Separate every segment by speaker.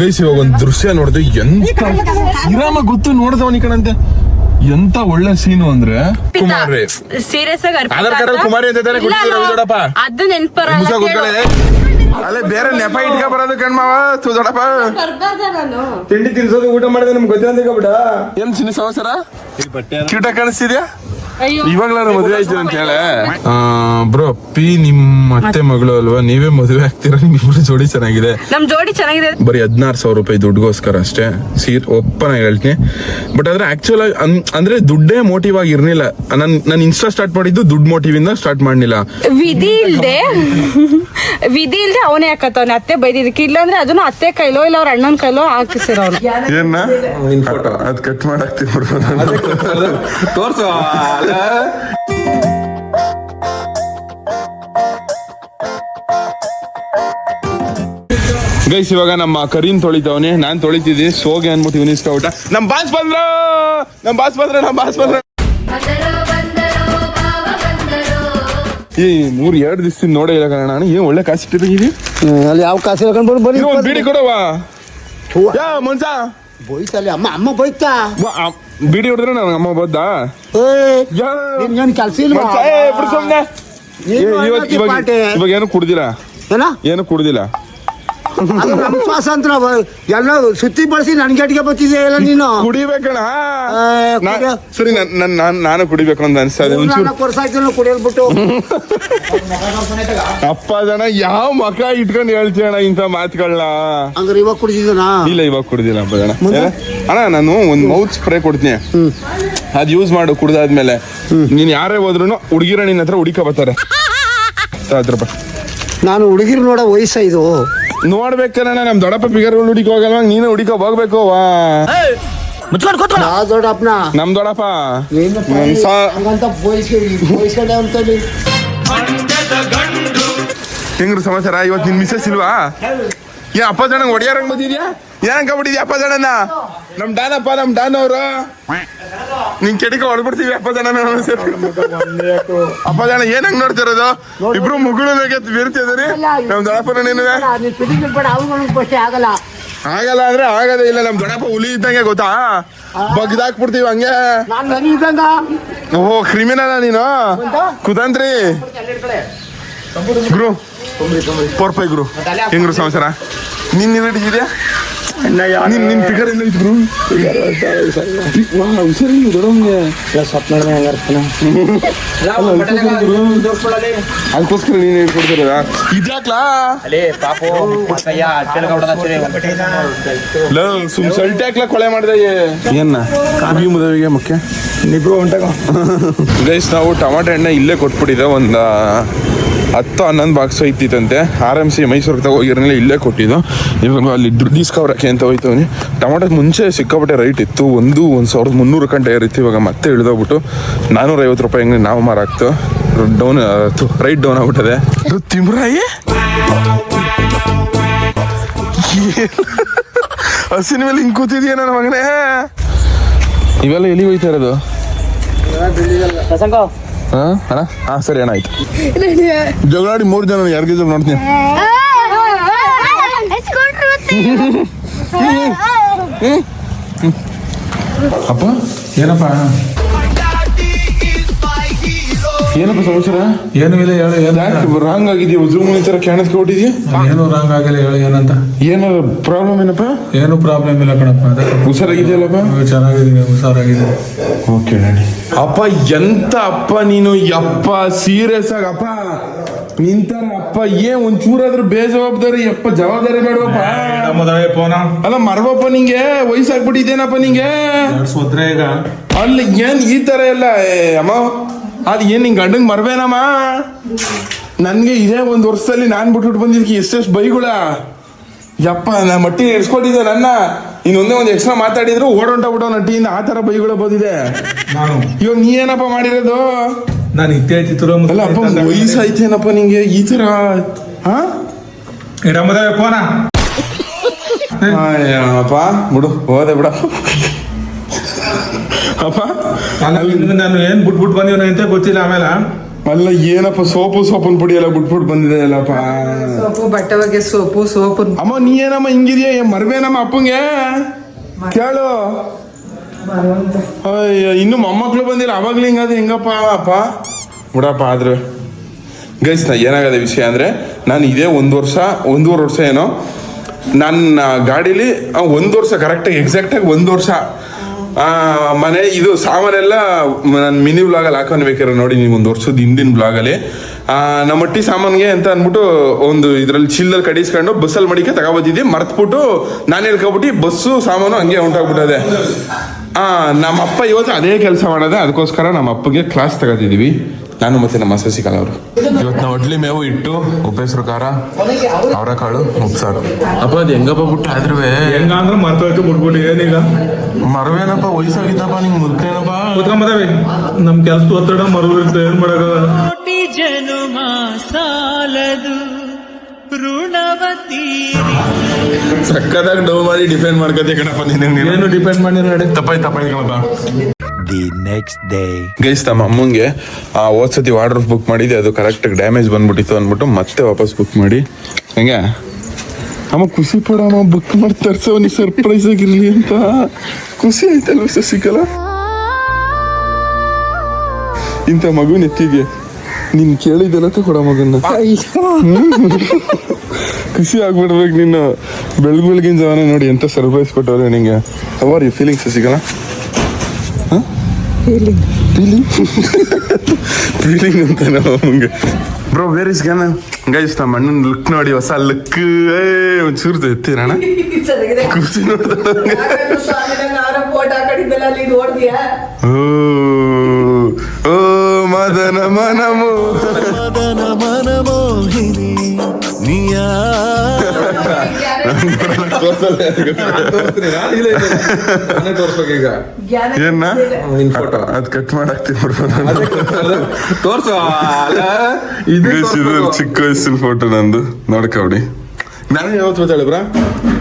Speaker 1: Guys ಇವಾಗ ಒಂದು ದೃಶ್ಯ ನೋಡಿದೆ ಎಂತ ವಿರಾಮ ಗೊತ್ತು ನೋಡ್ದವನಿ ಕಣಂತೆ. ಎಂತ ಒಳ್ಳೆ ಸೀನು ಅಂದ್ರೆ? ಕುಮಾರ್
Speaker 2: ಸೀರಿಯಸ್ ಆಗಿ ಅರ್ಪಿತಾ
Speaker 1: ಆಧಾರ್ ಕಾರ್ಡ್ ಕುಮಾರಿ ಅಂತ ದೊಡ್ಡಪ್ಪ.
Speaker 2: ಅದು ನೆನ್ಪರಲ್ಲ.
Speaker 1: ಅಲ್ಲೇ ಬೇರೆ ನೆಪ ಇಟ್ಕ ಬರೋದು ಕಣ್ಮಾವ ತು ದೊಡ್ಡಪ್ಪ ತಿಂಡಿ ತಿನ್ಸೋದು ಊಟ ಮಾಡಿದ್ರೆ ನಮ್ಗೆ ಗೊತ್ತಿಲ್ಲ ಬಿಡ ಏನ್ ಸಿನಿ ಕ್ಯೂಟ ಕಾಣಿಸ್ತಿದ್ಯಾ? ಇವಾಗ್ಲಾರು ಮದುವೆ ಆಯ್ತು ಅಂತ ಹೇಳ? ಬ್ರೋ ಪಿ ನಿಮ್ಮ ಅತ್ತೆ ಮಗಳು ಅಲ್ವಾ? ನೀವೇ ಮದುವೆ ಆಗ್ತೀರಾ? ನಿಮ್ಮಿಬ್ರು ಜೋಡಿ ಚೆನ್ನಾಗಿದೆ.
Speaker 2: ನಮ್ ಜೋಡಿ ಚೆನ್ನಾಗಿದೆ.
Speaker 1: ಬರೀ ಹದಿನಾರು ಸಾವಿರ ರೂಪಾಯಿ ದುಡ್ಡುಗೋಸ್ಕರ ಅಷ್ಟೇ. ಸೀಟ್ ಒಪ್ಪನ ಹೇಳ್ತೀನಿ. ಬಟ್ ಆದ್ರೆ ಆಕ್ಚುಲ್ ಆಗಿ ಅಂದ್ರೆ ದುಡ್ಡೇ ಮೋಟಿವ್ ಆಗಿ ಇರ್ಲಿಲ್ಲ. ನನ್ ನಾನು ಇನ್ಸ್ಟಾ ಸ್ಟಾರ್ಟ್ ಮಾಡಿದ್ದು ದುಡ್ಡು ಮೋಟಿವ್ ಇಂದ ಸ್ಟಾರ್ಟ್ ಮಾಡ್ಲಿಲ್ಲ.
Speaker 2: ವಿಧಿ ಇಲ್ದೆ ವಿಧಿ ಇಲ್ದೆ ಅವನೇ ಹಾಕತ್ತವನ ಅತ್ತೆ ಬೈದಿದ್ದಕ್ಕೆ. ಇಲ್ಲಾಂದ್ರೆ ಅದನ್ನ ಅತ್ತೆ ಕೈಲೋ ಇಲ್ಲ ಅವ್ರ ಅಣ್ಣನ ಕೈಲೋ ಹಾಕಿಸಿರೋನು
Speaker 1: ಏನ? ಅದ್ ಕಟ್ ಮಾಡಾಕ್ತೀನಿ
Speaker 3: ತೋರ್ಸು
Speaker 1: ಗೈಸ್ ಇವಾಗ ನಮ್ಮ ಕರೀನ್ ತೊಳಿತವನೆ. ನಾನ್ ತೊಳಿತಿದ್ದೀನಿ ಸೋಗೆ ಅನ್ಬಿಟ್ಟು ಇವನಿಸ್ಕ ಊಟ. ನಮ್ ಬಾಸ್ ಬಂದ್ರ! ನಮ್ ಬಾಸ್ ಬಂದ್ರ ನಮ್ ಬಾಸ್ ಬಂದ್ರ. ಈ ಮೂರ್ ಎರಡ್ ದಿವಸ ನೋಡೇ ಇಲ್ಲ ಕಾರಣ ನಾನು. ಏನ್ ಒಳ್ಳೆ ಕಾಸು
Speaker 4: ಅಲ್ಲಿ ಯಾವ ಕಾಸು ಹೇಳ್ಕೊಂಡು ಬರೀ
Speaker 1: ಬಿಡಿ ಕೊಡವ ಬೋಯ್ತಾ
Speaker 4: ಅಲ್ಲಿ? ಅಮ್ಮ ಅಮ್ಮ
Speaker 1: ಆ, ಬೀಡಿ ಹೊಡೆದ್ರೆ ನನ್ಗೆ ಅಮ್ಮ ಬದ್ದಾ?
Speaker 4: ಏನ್ ಕೆಲಸ
Speaker 1: ಏ, ಬಿಡು ಇವತ್- ಇವಾಗ. ಇವಾಗ ಏನು ಕುಡ್ದಿಲ್ಲ?
Speaker 4: ಏನು
Speaker 1: ಕುಡ್ದಿಲ್ಲ?
Speaker 4: ಸ್ವಾತಂತ್ರ್ಯ ಬ- ಎಲ್ಲ ಸುತ್ತಿ ಬಳಸಿ ನನ್ಗೆಟ್ಗೆ ಬರ್ತಿದ್ಯಾ ಎಲ್ಲ ನೀನು?
Speaker 1: ಕುಡಿಬೇಕಣ. ಸರಿ ನನ್ ನನ್- ನಾನು ಕುಡಿಬೇಕು ಅಂತ ಅನ್ಸ್ತದೆ ಇದೆ. ಒಂಚೂರು
Speaker 4: ನಾಲ್ಕು ವರ್ಷ ಆಯ್ತು ಕುಡಿಯೋದ್ ಬಿಟ್ಟು
Speaker 1: ಅಪ್ಪ ಜನ ಯಾವ ಮಕ ಇಟ್ಕೊಂಡು ಹೇಳ್ತೀಯಣ್ಣ ಇಂಥ ಮಾತುಗಳನ್ನ
Speaker 4: ಹಂಗಾರೆ ಇವಾಗ ಕುಡಿದಿದ್ದಾನ
Speaker 1: ಇಲ್ಲ ಇವಾಗ ಕುಡಿದಿಲ್ಲ ಅಪ್ಪ ಜನ. ಅಣ್ಣ ನಾನು ಒಂದ್ ಮೌತ್ ಸ್ಪ್ರೇ ಕೊಡ್ತೀನಿ. ಅದ್ ಯೂಸ್ ಮಾಡು ಕುಡ್ದಾದ್ಮೇಲೆ. ನೀನ್ ಯಾರೇ ಹೋದ್ರು ಹುಡುಗಿರ ನಿನ್ನ ಹತ್ರ ಹುಡುಕ ಬರ್ತಾರೆ. ರೂಪಾಯಿ
Speaker 4: ನಾನು ಹುಡುಗಿರು ನೋಡ ವಯಸ್ಸ ಇದು.
Speaker 1: ನೋಡ್ಬೇಕಣ್ಣ ನಮ್ ದೊಡ್ಡಪ್ಪ ಬಿಗರ್ಗಳು ಹುಡುಕಿ ಹೋಗಲ್ವಾ? ನೀನು ಹುಡುಕ ಹೋಗ್ಬೇಕು ವಾ.
Speaker 4: ನಾ ದೊಡ್ಡಪ್ಪನ.
Speaker 1: ನಮ್ ದೊಡ್ಡಪ್ಪ.
Speaker 4: ಏನಪ್ಪ
Speaker 1: ನಮ್ ಸಾ-
Speaker 4: ಹಂಗಂತ ಅಂತ ಹೇಳಿ
Speaker 1: ಹೆಂಗ್ರು ಸಮಾಚಾರ? ಇವತ್ತು ನಿನ್ ಮಿಸ್ಸಸ್ ಇಲ್ವಾ? ಏ ಅಪ್ಪ ಜನ ಒಡೆಯಾರಂಗ್ ಬಂದಿದ್ಯಾ? ಏನಂಕ ಅಪ್ಪ ಜನನ? ನಮ್ ಡಾನ್ ಅಪ್ಪ ನಮ್ ಡಾನ್ ಅವರು ನಿನ್ ಕೆಡಿಕ ಹೊಡ್ಬಿಡ್ತೀವಿ ಅಪ್ಪ ಜನ ಅಪ್ಪ ಜನ ಏನಂಗ್ ನೋಡ್ತಿರೋದು? ಇಬ್ರು ಮುಗುಳು ಬೀರ್ತಿದ್ರಿ ನಮ್ ದೊಡಪ್ಪ ನೀನು
Speaker 4: ನೀನ್ ಫಿಟಿಂಗ್ ಬೇಡ ಅವ್ನು ಫಸ್ಟ್ ಆಗಲ್ಲ.
Speaker 1: ಆಗಲ್ಲ ಅಂದ್ರೆ ಆಗದೇ ಇಲ್ಲ. ನಮ್ ದೊಡಪ್ಪ ಹುಲಿ ಇದ್ದಂಗೆ ಗೊತ್ತಾ? ಬಗ್ದಾಕ್ಬಿಡ್ತೀವಿ ಹಂಗೆ. ಓಹೋ ಕ್ರಿಮಿನಲ್ ನೀನು? ಕುತಂತ್ರಿ ಗುರು ಪೋರ್ಪೈ ಗುರು. ಹೆಂಗ್ರು ಸಂವತ್ಸರ ನಿನ್ ಹಿಡಿದಿದ್ಯಾ? ನಿನ್ ನಿಮ್ ಫಿಗರ್ ಎಲ್ಲ ಇದ್ರು. ಹುಷಾರಿಲ್ಲ ದೊಡ್ಡವಂಗೆ ಅದಕ್ಕೋಸ್ಕರ ನೀನ್ ಹೇಳ್ಕೊಡ್ತಿರೋದ ಇದ್ಯಾಕ್ಲಾ? ಲೋ ಸುಮ್ ಸಲ್ಟ್ ಹಾಕ್ಲಾ ಕೊಳೆ ಮಾಡ್ದೆ ಏನ? ಕಾಬಿ ಮದುವೆಗೆ ಮುಖ್ಯ? ಗೈಸ್ ನಾವು ಟಮಾಟೆ ಹಣ್ಣೆ ಇಲ್ಲೇ ಕೊಟ್ಬಿಟ್ಟಿದೆ ಒಂದು ಹತ್ತು ಹನ್ನೊಂದು ಬಾಕ್ಸ್ ಐತಿತ್ತಂತೆ ಆರ್ ಎಂ ಸಿ ಮೈಸೂರಿಗೆ ತಗೋಗಿರಲಿಲ್ಲ ಇಲ್ಲೇ ಕೊಟ್ಟಿದ್ದು. ಇವಾಗ ಅಲ್ಲಿ ಡಿಸ್ಕವರಕ್ಕೆ ಅಂತ ಹೋಯ್ತವನಿ ಟೊಮೆಟೊ ಮುಂಚೆ ಸಿಕ್ಕಾಪಟ್ಟೆ ರೈಟ್ ಇತ್ತು. ಒಂದು ಒಂದು ಸಾವಿರದ ಮುನ್ನೂರು ಗಂಟೆ ಇರುತ್ತೆ ಇವಾಗ ಮತ್ತೆ ಇಳಿದೋಗ್ಬಿಟ್ಟು ನಾನ್ನೂರೈವತ್ತು ರೂಪಾಯಿ ಹೆಂಗೆ ನಾವು ಮಾರಾಕ್ತು ಡೌನ್ ರೈಟ್ ಡೌನ್ ಆಗ್ಬಿಟ್ಟದೆ. ತಿಮ್ರಾಯಿ? ಹಸಿನ ಮೇಲೆ ಹಿಂಗೆ ಕೂತಿದ್ಯಾ ನನ್ನ ಮಗನೇ? ಇವೆಲ್ಲ ಎಲ್ಲಿ ಹೋಯ್ತಾ ಇರೋದು? ಅಣ್ಣ ಹಾ ಸರಿ ಅಣ್ಣ ಆಯ್ತು ಜಗಳಾಡಿ ಮೂರು ಜನ ಯಾರಿಗಿದ್ರು ನೋಡ್ತೀನಿ ಅಪ್ಪ ಏನಪ್ಪ ಏನಪ್ಪ ಸಮಾಚಾರ?
Speaker 5: ಏನು ಇಲ್ಲ ಹೇಳು ಏನು
Speaker 1: ರಾಂಗ್ ಆಗಿದೆಯಾ? ಜೂಮ್ ಈ ತರ ಕ್ಯಾಣಸ್ಕೆ ಹೊಟ್ಟಿದ್ಯಾ
Speaker 5: ಏನು ರಾಂಗ್ ಆಗಿಲ್ಲ ಹೇಳು ಏನಂತ.
Speaker 1: ಏನು ಪ್ರಾಬ್ಲಮ್ ಏನಪ್ಪ?
Speaker 5: ಏನು ಪ್ರಾಬ್ಲಮ್ ಇಲ್ಲ ಕಣಪ್ಪ
Speaker 1: ಹುಷಾರಾಗಿದೆಯಲ್ಲಪ್ಪ
Speaker 5: ಚೆನ್ನಾಗಿದ್ದೀನಿ ಹುಷಾರಾಗಿದ್ದೀನಿ
Speaker 1: ಓಕೆ ಡ್ಯಾಡಿ ಅಪ್ಪ ಎಂತ ಅಪ್ಪ ನೀನು? ಯಪ್ಪ ಸೀರಿಯಸ್ ಆಗಿ ಅಪ್ಪ ನಿಂತಾರ ಅಪ್ಪ ಏನ್ ಒಂಚೂರಾದ್ರೂ ಬೇಜವಾಬ್ದಾರಿ ಯಪ್ಪ ಜವಾಬ್ದಾರಿ ಬೇಡವಪ್ಪ ಅಲ್ಲ ಮರ್ವಪ್ಪ ನಿಂಗೆ ವಯಸ್ಸಾಗ್ಬಿಟ್ಟಿದ್ದೇನಪ್ಪ ನಿಂಗೆ?
Speaker 5: ಸೋದ್ರೆ ಈಗ.
Speaker 1: ಅಲ್ಲಿ ಏನ್ ಈ ತರ ಎಲ್ಲ ಏ, ಅಮ್ಮ? ಅದ್ ಏನ್ ನಿಂಗೆ ಗಂಡಂಗ್ ಮರ್ಬೇನಮ್ಮ? ನನ್ಗೆ ಇದೇ ಒಂದ್ ವರ್ಷದಲ್ಲಿ ನಾನ್ ಬಿಟ್ಬಿಟ್ಟು ಬಂದಿದ್ದಕ್ಕೆ ಎಷ್ಟೆಷ್ಟು ಬೈಗುಳ. ಯಪ್ಪ ನಾ ಮಟ್ಟಿ ಇಡ್ಸ್ಕೊಂಡಿದ್ದೆ ನನ್ನ. ಇನ್ನೊಂದೇ ಒಂದ್ ಎಕ್ಸ್ಟ್ರಾ ಮಾತಾಡಿದ್ರು ಓಡೊಂಟ ಬಿಡೋ ನಟಿಯಿಂದ ಆ ತರ ಬೈಗುಳ ಬಂದಿದೆ.
Speaker 5: ನಾನು.
Speaker 1: ಇವಾಗ ನೀ ಏನಪ್ಪ ಮಾಡಿರೋದು?
Speaker 5: ನಾನು ಇತ್ತೀಚೆ ತುರು
Speaker 1: ಅಲ್ಲ ಅಪ್ಪ ವಯಸ್ಸಾಯ್ತೇನಪ್ಪ ನಿಂಗೆ? ಈ ತರ ಹಾ
Speaker 5: ಇಡ ಮದುವೆ ಫೋನ?
Speaker 1: ಅಪ್ಪ ಬಿಡು ಹೋದೆ ಬಿಡ. ಅಪ್ಪ?
Speaker 5: ನಾನು ಏನ್ ಬಿಟ್ಬಿಟ್ಟು ಬಂದಿವನ ಅಂತ ಗೊತ್ತಿಲ್ಲ ಆಮೇಲೆ.
Speaker 1: ಅಲ್ಲ ಏನಪ್ಪ ಸೋಪು ಸೋಪನ್ ಪುಡಿ ಎಲ್ಲ ಬಿಟ್ಬಿಟ್ಟು ಬಂದಿದೆ ಅಲ್ಲಪ್ಪ.
Speaker 6: ಸೋಪು ಬಟ್ಟೆ ಬಗ್ಗೆ ಸೋಪು ಸೋಪು
Speaker 1: ಅಮ್ಮ ನೀ ಏನಮ್ಮ ಹಿಂಗಿದ್ಯಾ? ಮರ್ವೆ ಮರ್ಬೇನಮ್ಮ ಅಪ್ಪಂಗೆ? ಕೇಳು. ಅಯ್ಯ ಇನ್ನು ಮೊಮ್ಮಕ್ಳು ಬಂದಿಲ್ಲ ಅವಾಗ್ಲೂ ಹಿಂಗಾದ್ರೆ ಹೆಂಗಪ್ಪ ಅಪ್ಪ? ಬಿಡಪ್ಪ ಆದ್ರೆ ಗೈಸ್ ನಾ ಏನಾಗದ ವಿಷಯ ಅಂದ್ರೆ ನಾನು ಇದೇ ಒಂದು ವರ್ಷ ಒಂದೂವರೆ ವರ್ಷ ಏನೋ ನನ್ನ ಗಾಡೀಲಿ ಒಂದು ವರ್ಷ ಕರೆಕ್ಟಾಗಿ ಎಕ್ಸಾಕ್ಟಾಗಿ ಒಂದು ವರ್ಷ. ಮನೆ, ಇದು ಸಾಮಾನೆಲ್ಲ ನಾನು ಮಿನಿ ಬ್ಲಾಗಲ್ಲಿ ಹಾಕೊಂಡ್ಬೇಕಾರೆ ನೋಡಿ ನೀವು ಒಂದು ವರ್ಷದ ಹಿಂದಿನ ಬ್ಲಾಗಲ್ಲಿ. ನಮ್ಮ ಮಟ್ಟಿ ಸಾಮಾನಿಗೆ ಅಂತ ಅಂದ್ಬಿಟ್ಟು ಒಂದು ಇದ್ರಲ್ಲಿ ಚೀಲದಲ್ಲಿ ಕಡಿಸ್ಕೊಂಡು ಬಸ್ಸಲ್ಲಿ ಮಡಿಕೆ ತಗೊಬಂದಿದ್ದೆ, ಮರ್ತ್ಬಿಟ್ಟು ನಾನು ಹೇಳ್ಕೊಬಿಟ್ಟು ಬಸ್ಸು ಸಾಮಾನು ಹಂಗೆ ಉಂಟಾಗ್ಬಿಟ್ಟದೆ. ಆ ನಮ್ಮ ಅಪ್ಪ ಇವತ್ತು ಅದೇ ಕೆಲಸ ಮಾಡೋದೆ, ಅದಕ್ಕೋಸ್ಕರ ನಮ್ಮ ಅಪ್ಪಗೆ ಕ್ಲಾಸ್ ತಗೋತಿದೀವಿ ನಾನು ಮತ್ತೆ ನಮ್ಮ ಸಸಿ ಅವರು. ಇವತ್ತು ನಾವು ಒಡ್ಲಿ ಮೇವು ಇಟ್ಟು ಉಪ್ಪೆಸರು ಖಾರ ಅವರೆಕಾಳು ಉಪ್ಸಾರು ಅಪ್ಪ ಅದು ಹೆಂಗಪ್ಪ ಬಿಟ್ಟು ಆದ್ರೂ
Speaker 5: ಹೆಂಗ ಅಂದ್ರೆ ಮರ್ತೋಯ್ತು ಬಿಟ್ಬಿಟ್ಟು ಏನೀಗ
Speaker 1: ಮರವೇನಪ್ಪ ವಯಸ್ಸಾಗಿದ್ದಪ್ಪ ನಿಂಗೆ ಮುದ್ಕೇನಪ್ಪ?
Speaker 5: ಕೂತ್ಕೊಂಬದಾವೆ ನಮ್ ಕೆಲಸ ಒತ್ತಡ ಮರವಿರುತ್ತೆ ಏನ್ ಮಾಡಕ
Speaker 7: ಕೋಟಿ ಜನುಮ ಸಾಲದು ಋಣವತಿ.
Speaker 1: ಸಕ್ಕದಾಗ ಡೌ ಮಾಡಿ ಡಿಪೆಂಡ್ ಮಾಡ್ಕತೆ ಕಣಪ್ಪ ನೀನು
Speaker 5: ಏನು ಡಿಪೆಂಡ್ ಮಾಡಿ ನಡೆ.
Speaker 1: ತಪ್ಪಾಯ್ತು ತಪ್ಪಾಯ್ತು ಕಣಪ್ಪ.
Speaker 8: The ನೆಕ್ಸ್ಟ್ ಡೇ
Speaker 1: ಗೈಸ್ ನಮ್ಮ ಅಮ್ಮಂಗೆ, ಆ ಹೋದ್ಸತಿ ವಾಟರ್ ಬುಕ್ ಮಾಡಿದ್ದೆ ಅದು ಕರೆಕ್ಟಾಗಿ ಡ್ಯಾಮೇಜ್ ಬಂದ್ಬಿಟ್ಟಿತ್ತು ಅಂದ್ಬಿಟ್ಟು ಮತ್ತೆ ವಾಪಸ್ ಬುಕ್ ಮಾಡಿ. ಹೆಂಗೆ? ಅಮ್ಮ, ಖುಷಿ ಪಡಮ್ಮ ಬುಕ್ ಮಾಡಿ ತರ್ಸೋ ನೀ ಸರ್ಪ್ರೈಸ್ ಆಗಿರಲಿ ಅಂತ. ಖುಷಿ ಆಯ್ತಲ್ವ ಸಸಿಕಲ ಇಂಥ ಮಗು ನೆತ್ತಿಗೆ. ನೀನ್ ಕೇಳಿದೆಲ್ಲ ತಗೊಡ ಮಗನ್ನ. ಖುಷಿ ಆಗ್ಬಿಡ್ಬೇಕು ನೀನು ಬೆಳಗ್ ಬೆಳಗಿನ ಜವಾನ ನೋಡಿ, ಎಂತ ಸರ್ಪ್ರೈಸ್ ಕೊಟ್ಟವ್ರೆ ನಿಂಗೆ. Hour you feeling ಸಸಿಕಲ feeling feeling ಅಂತ ನಮಗೆ ಬ್ರೋ ವೇರ್ ಇಸ್ ಗ್ಯಾನ ಗೈಸ್ ನಮ್ಮ ಅಣ್ಣನ ಲುಕ್ ನೋಡಿ ಹೊಸ ಲುಕ್ ಒಂಚೂರು ಎತ್ತಿರಣ ಖುಷಿ ನೋಡ್ದ
Speaker 6: ಫೋಟೋ ಹಾಕೊಂಡಿದ್ದಲ್ಲ ಅಲ್ಲಿ ನೋಡ್ದಿಯಾ
Speaker 1: ಓ ಓ ಮದನ ಮನಮೋ
Speaker 8: ಮದನ ಮನಮೋಹಿನಿ ನೀಯಾ
Speaker 1: ಏನ. ಅದ್ ಕಟ್
Speaker 3: ತೋರ್ಸು. ಇದು
Speaker 1: ಚಿಕ್ಕ ವಯಸ್ಸಿನ ಫೋಟೋ ನಂದು. ನೋಡ್ಕೊಡಿ ನಾನು ಯಾವತ್ತು ಗೊತ್ತಾಳೆ ಬ್ರಾ.